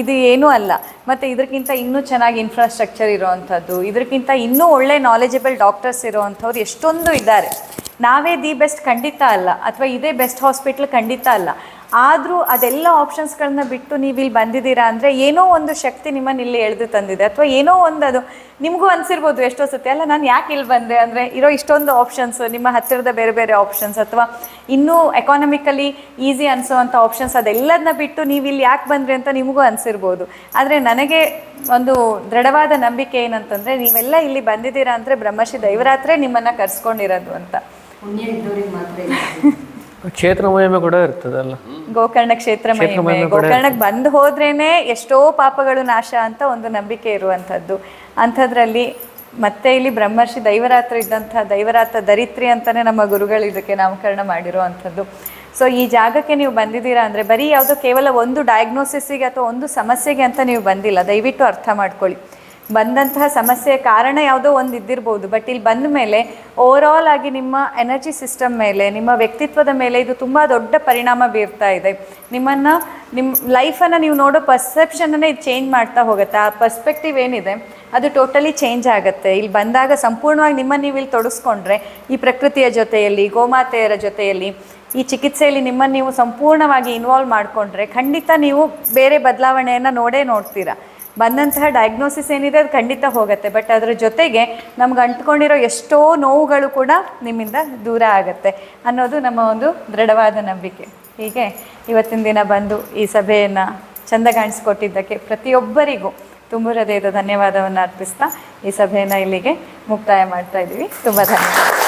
ಇದು ಏನೂ ಅಲ್ಲ. ಮತ್ತು ಇದಕ್ಕಿಂತ ಇನ್ನೂ ಚೆನ್ನಾಗಿ ಇನ್ಫ್ರಾಸ್ಟ್ರಕ್ಚರ್ ಇರೋವಂಥದ್ದು ಇದಕ್ಕಿಂತ ಇನ್ನೂ ಒಳ್ಳೆ ನಾಲೆಜಬಲ್ ಡಾಕ್ಟರ್ಸ್ ಇರೋವಂಥವ್ರು ಎಷ್ಟೊಂದು ಇದ್ದಾರೆ. ನಾವೇ ದಿ ಬೆಸ್ಟ್ ಖಂಡಿತ ಅಲ್ಲ, ಅಥವಾ ಇದೇ ಬೆಸ್ಟ್ ಹಾಸ್ಪಿಟ್ಲ್ ಖಂಡಿತ ಅಲ್ಲ. ಆದರೂ ಅದೆಲ್ಲ ಆಪ್ಷನ್ಸ್ಗಳನ್ನ ಬಿಟ್ಟು ನೀವು ಇಲ್ಲಿ ಬಂದಿದ್ದೀರಾ ಅಂದರೆ ಏನೋ ಒಂದು ಶಕ್ತಿ ನಿಮ್ಮನ್ನು ಇಲ್ಲಿ ಎಳೆದು ತಂದಿದೆ, ಅಥವಾ ಏನೋ ಒಂದು ಅದು ನಿಮಗೂ ಅನಿಸಿರ್ಬೋದು ಎಷ್ಟೋ ಸತಿ, ಅಲ್ಲ ನಾನು ಯಾಕೆ ಇಲ್ಲಿ ಬಂದೆ ಅಂದರೆ ಇರೋ ಇಷ್ಟೊಂದು ಆಪ್ಷನ್ಸ್, ನಿಮ್ಮ ಹತ್ತಿರದ ಬೇರೆ ಬೇರೆ ಆಪ್ಷನ್ಸ್, ಅಥವಾ ಇನ್ನೂ ಎಕಾನಮಿಕಲಿ ಈಸಿ ಅನಿಸೋವಂಥ ಆಪ್ಷನ್ಸ್ ಅದೆಲ್ಲದನ್ನ ಬಿಟ್ಟು ನೀವು ಇಲ್ಲಿ ಯಾಕೆ ಬಂದ್ರಿ ಅಂತ ನಿಮಗೂ ಅನಿಸಿರ್ಬೋದು. ಆದರೆ ನನಗೆ ಒಂದು ದೃಢವಾದ ನಂಬಿಕೆ ಏನಂತಂದರೆ ನೀವೆಲ್ಲ ಇಲ್ಲಿ ಬಂದಿದ್ದೀರಾ ಅಂದರೆ ಬ್ರಹ್ಮಶ್ರೀ ದೈವರಾತ್ರೆ ನಿಮ್ಮನ್ನು ಕರೆಸ್ಕೊಂಡಿರೋದು ಅಂತ. ಕ್ಷೇತ್ರ ಮಹಿಮೆ ಕೂಡ ಇರ್ತದಲ್ಲ ಗೋಕರ್ಣ ಕ್ಷೇತ್ರ ಮಹಿಮೆ ಗೋಕರ್ಣಕ್ಕೆ ಬಂದು ಹೋದ್ರೇನೆ ಎಷ್ಟೋ ಪಾಪಗಳು ನಾಶ ಅಂತ ಒಂದು ನಂಬಿಕೆ ಇರುವಂಥದ್ದು. ಅಂಥದ್ರಲ್ಲಿ ಮತ್ತೆ ಇಲ್ಲಿ ಬ್ರಹ್ಮರ್ಷಿ ದೈವರಾತ್ರ ಇದ್ದಂಥ ದೈವರಾತ್ರ ದರಿತ್ರಿ ಅಂತಾನೆ ನಮ್ಮ ಗುರುಗಳು ಇದಕ್ಕೆ ನಾಮಕರಣ ಮಾಡಿರುವಂಥದ್ದು ಸೊ ಈ ಜಾಗಕ್ಕೆ ನೀವು ಬಂದಿದ್ದೀರಾ ಅಂದರೆ ಬರೀ ಯಾವುದೋ ಕೇವಲ ಒಂದು ಡಯಾಗ್ನೋಸಿಸ್ಸಿಗೆ ಅಥವಾ ಒಂದು ಸಮಸ್ಯೆಗೆ ಅಂತ ನೀವು ಬಂದಿಲ್ಲ. ದಯವಿಟ್ಟು ಅರ್ಥ ಮಾಡ್ಕೊಳ್ಳಿ. ಬಂದಂತಹ ಸಮಸ್ಯೆಯ ಕಾರಣ ಯಾವುದೋ ಒಂದು ಇದ್ದಿರ್ಬೋದು. ಬಟ್ ಇಲ್ಲಿ ಬಂದ ಮೇಲೆ ಓವರಾಲ್ ಆಗಿ ನಿಮ್ಮ ಎನರ್ಜಿ ಸಿಸ್ಟಮ್ ಮೇಲೆ, ನಿಮ್ಮ ವ್ಯಕ್ತಿತ್ವದ ಮೇಲೆ ಇದು ತುಂಬ ದೊಡ್ಡ ಪರಿಣಾಮ ಬೀರ್ತಾ ಇದೆ. ನಿಮ್ಮನ್ನು ನಿಮ್ಮ ಲೈಫನ್ನು ನೀವು ನೋಡೋ ಪರ್ಸೆಪ್ಷನನ್ನೇ ಇದು ಚೇಂಜ್ ಮಾಡ್ತಾ ಹೋಗುತ್ತೆ. ಆ ಪರ್ಸ್ಪೆಕ್ಟಿವ್ ಏನಿದೆ, ಅದು ಟೋಟಲಿ ಚೇಂಜ್ ಆಗುತ್ತೆ. ಇಲ್ಲಿ ಬಂದಾಗ ಸಂಪೂರ್ಣವಾಗಿ ನಿಮ್ಮನ್ನು ನೀವು ಇಲ್ಲಿ ತೊಡಸ್ಕೊಂಡ್ರೆ, ಈ ಪ್ರಕೃತಿಯ ಜೊತೆಯಲ್ಲಿ, ಗೋಮಾತೆಯರ ಜೊತೆಯಲ್ಲಿ, ಈ ಚಿಕಿತ್ಸೆಯಲ್ಲಿ ನಿಮ್ಮನ್ನು ನೀವು ಸಂಪೂರ್ಣವಾಗಿ ಇನ್ವಾಲ್ವ್ ಮಾಡಿಕೊಂಡ್ರೆ ಖಂಡಿತ ನೀವು ಬೇರೆ ಬದಲಾವಣೆಯನ್ನು ನೋಡೇ ನೋಡ್ತೀರಾ. ಬಂದಂತಹ ಡಯಾಗ್ನೋಸಿಸ್ ಏನಿದೆ ಅದು ಖಂಡಿತ ಹೋಗುತ್ತೆ. ಬಟ್ ಅದರ ಜೊತೆಗೆ ನಮ್ಗೆ ಅಂಟ್ಕೊಂಡಿರೋ ಎಷ್ಟೋ ನೋವುಗಳು ಕೂಡ ನಿಮ್ಮಿಂದ ದೂರ ಆಗುತ್ತೆ ಅನ್ನೋದು ನಮ್ಮ ಒಂದು ದೃಢವಾದ ನಂಬಿಕೆ. ಹೀಗೆ ಇವತ್ತಿನ ದಿನ ಬಂದು ಈ ಸಭೆಯನ್ನು ಚಂದ ಕಾಣಿಸ್ಕೊಟ್ಟಿದ್ದಕ್ಕೆ ಪ್ರತಿಯೊಬ್ಬರಿಗೂ ತುಂಬ ಹೃದಯದ ಧನ್ಯವಾದವನ್ನು ಅರ್ಪಿಸ್ತಾ ಈ ಸಭೆಯನ್ನು ಇಲ್ಲಿಗೆ ಮುಕ್ತಾಯ ಮಾಡ್ತಾ ಇದ್ದೀವಿ. ತುಂಬ ಧನ್ಯವಾದ.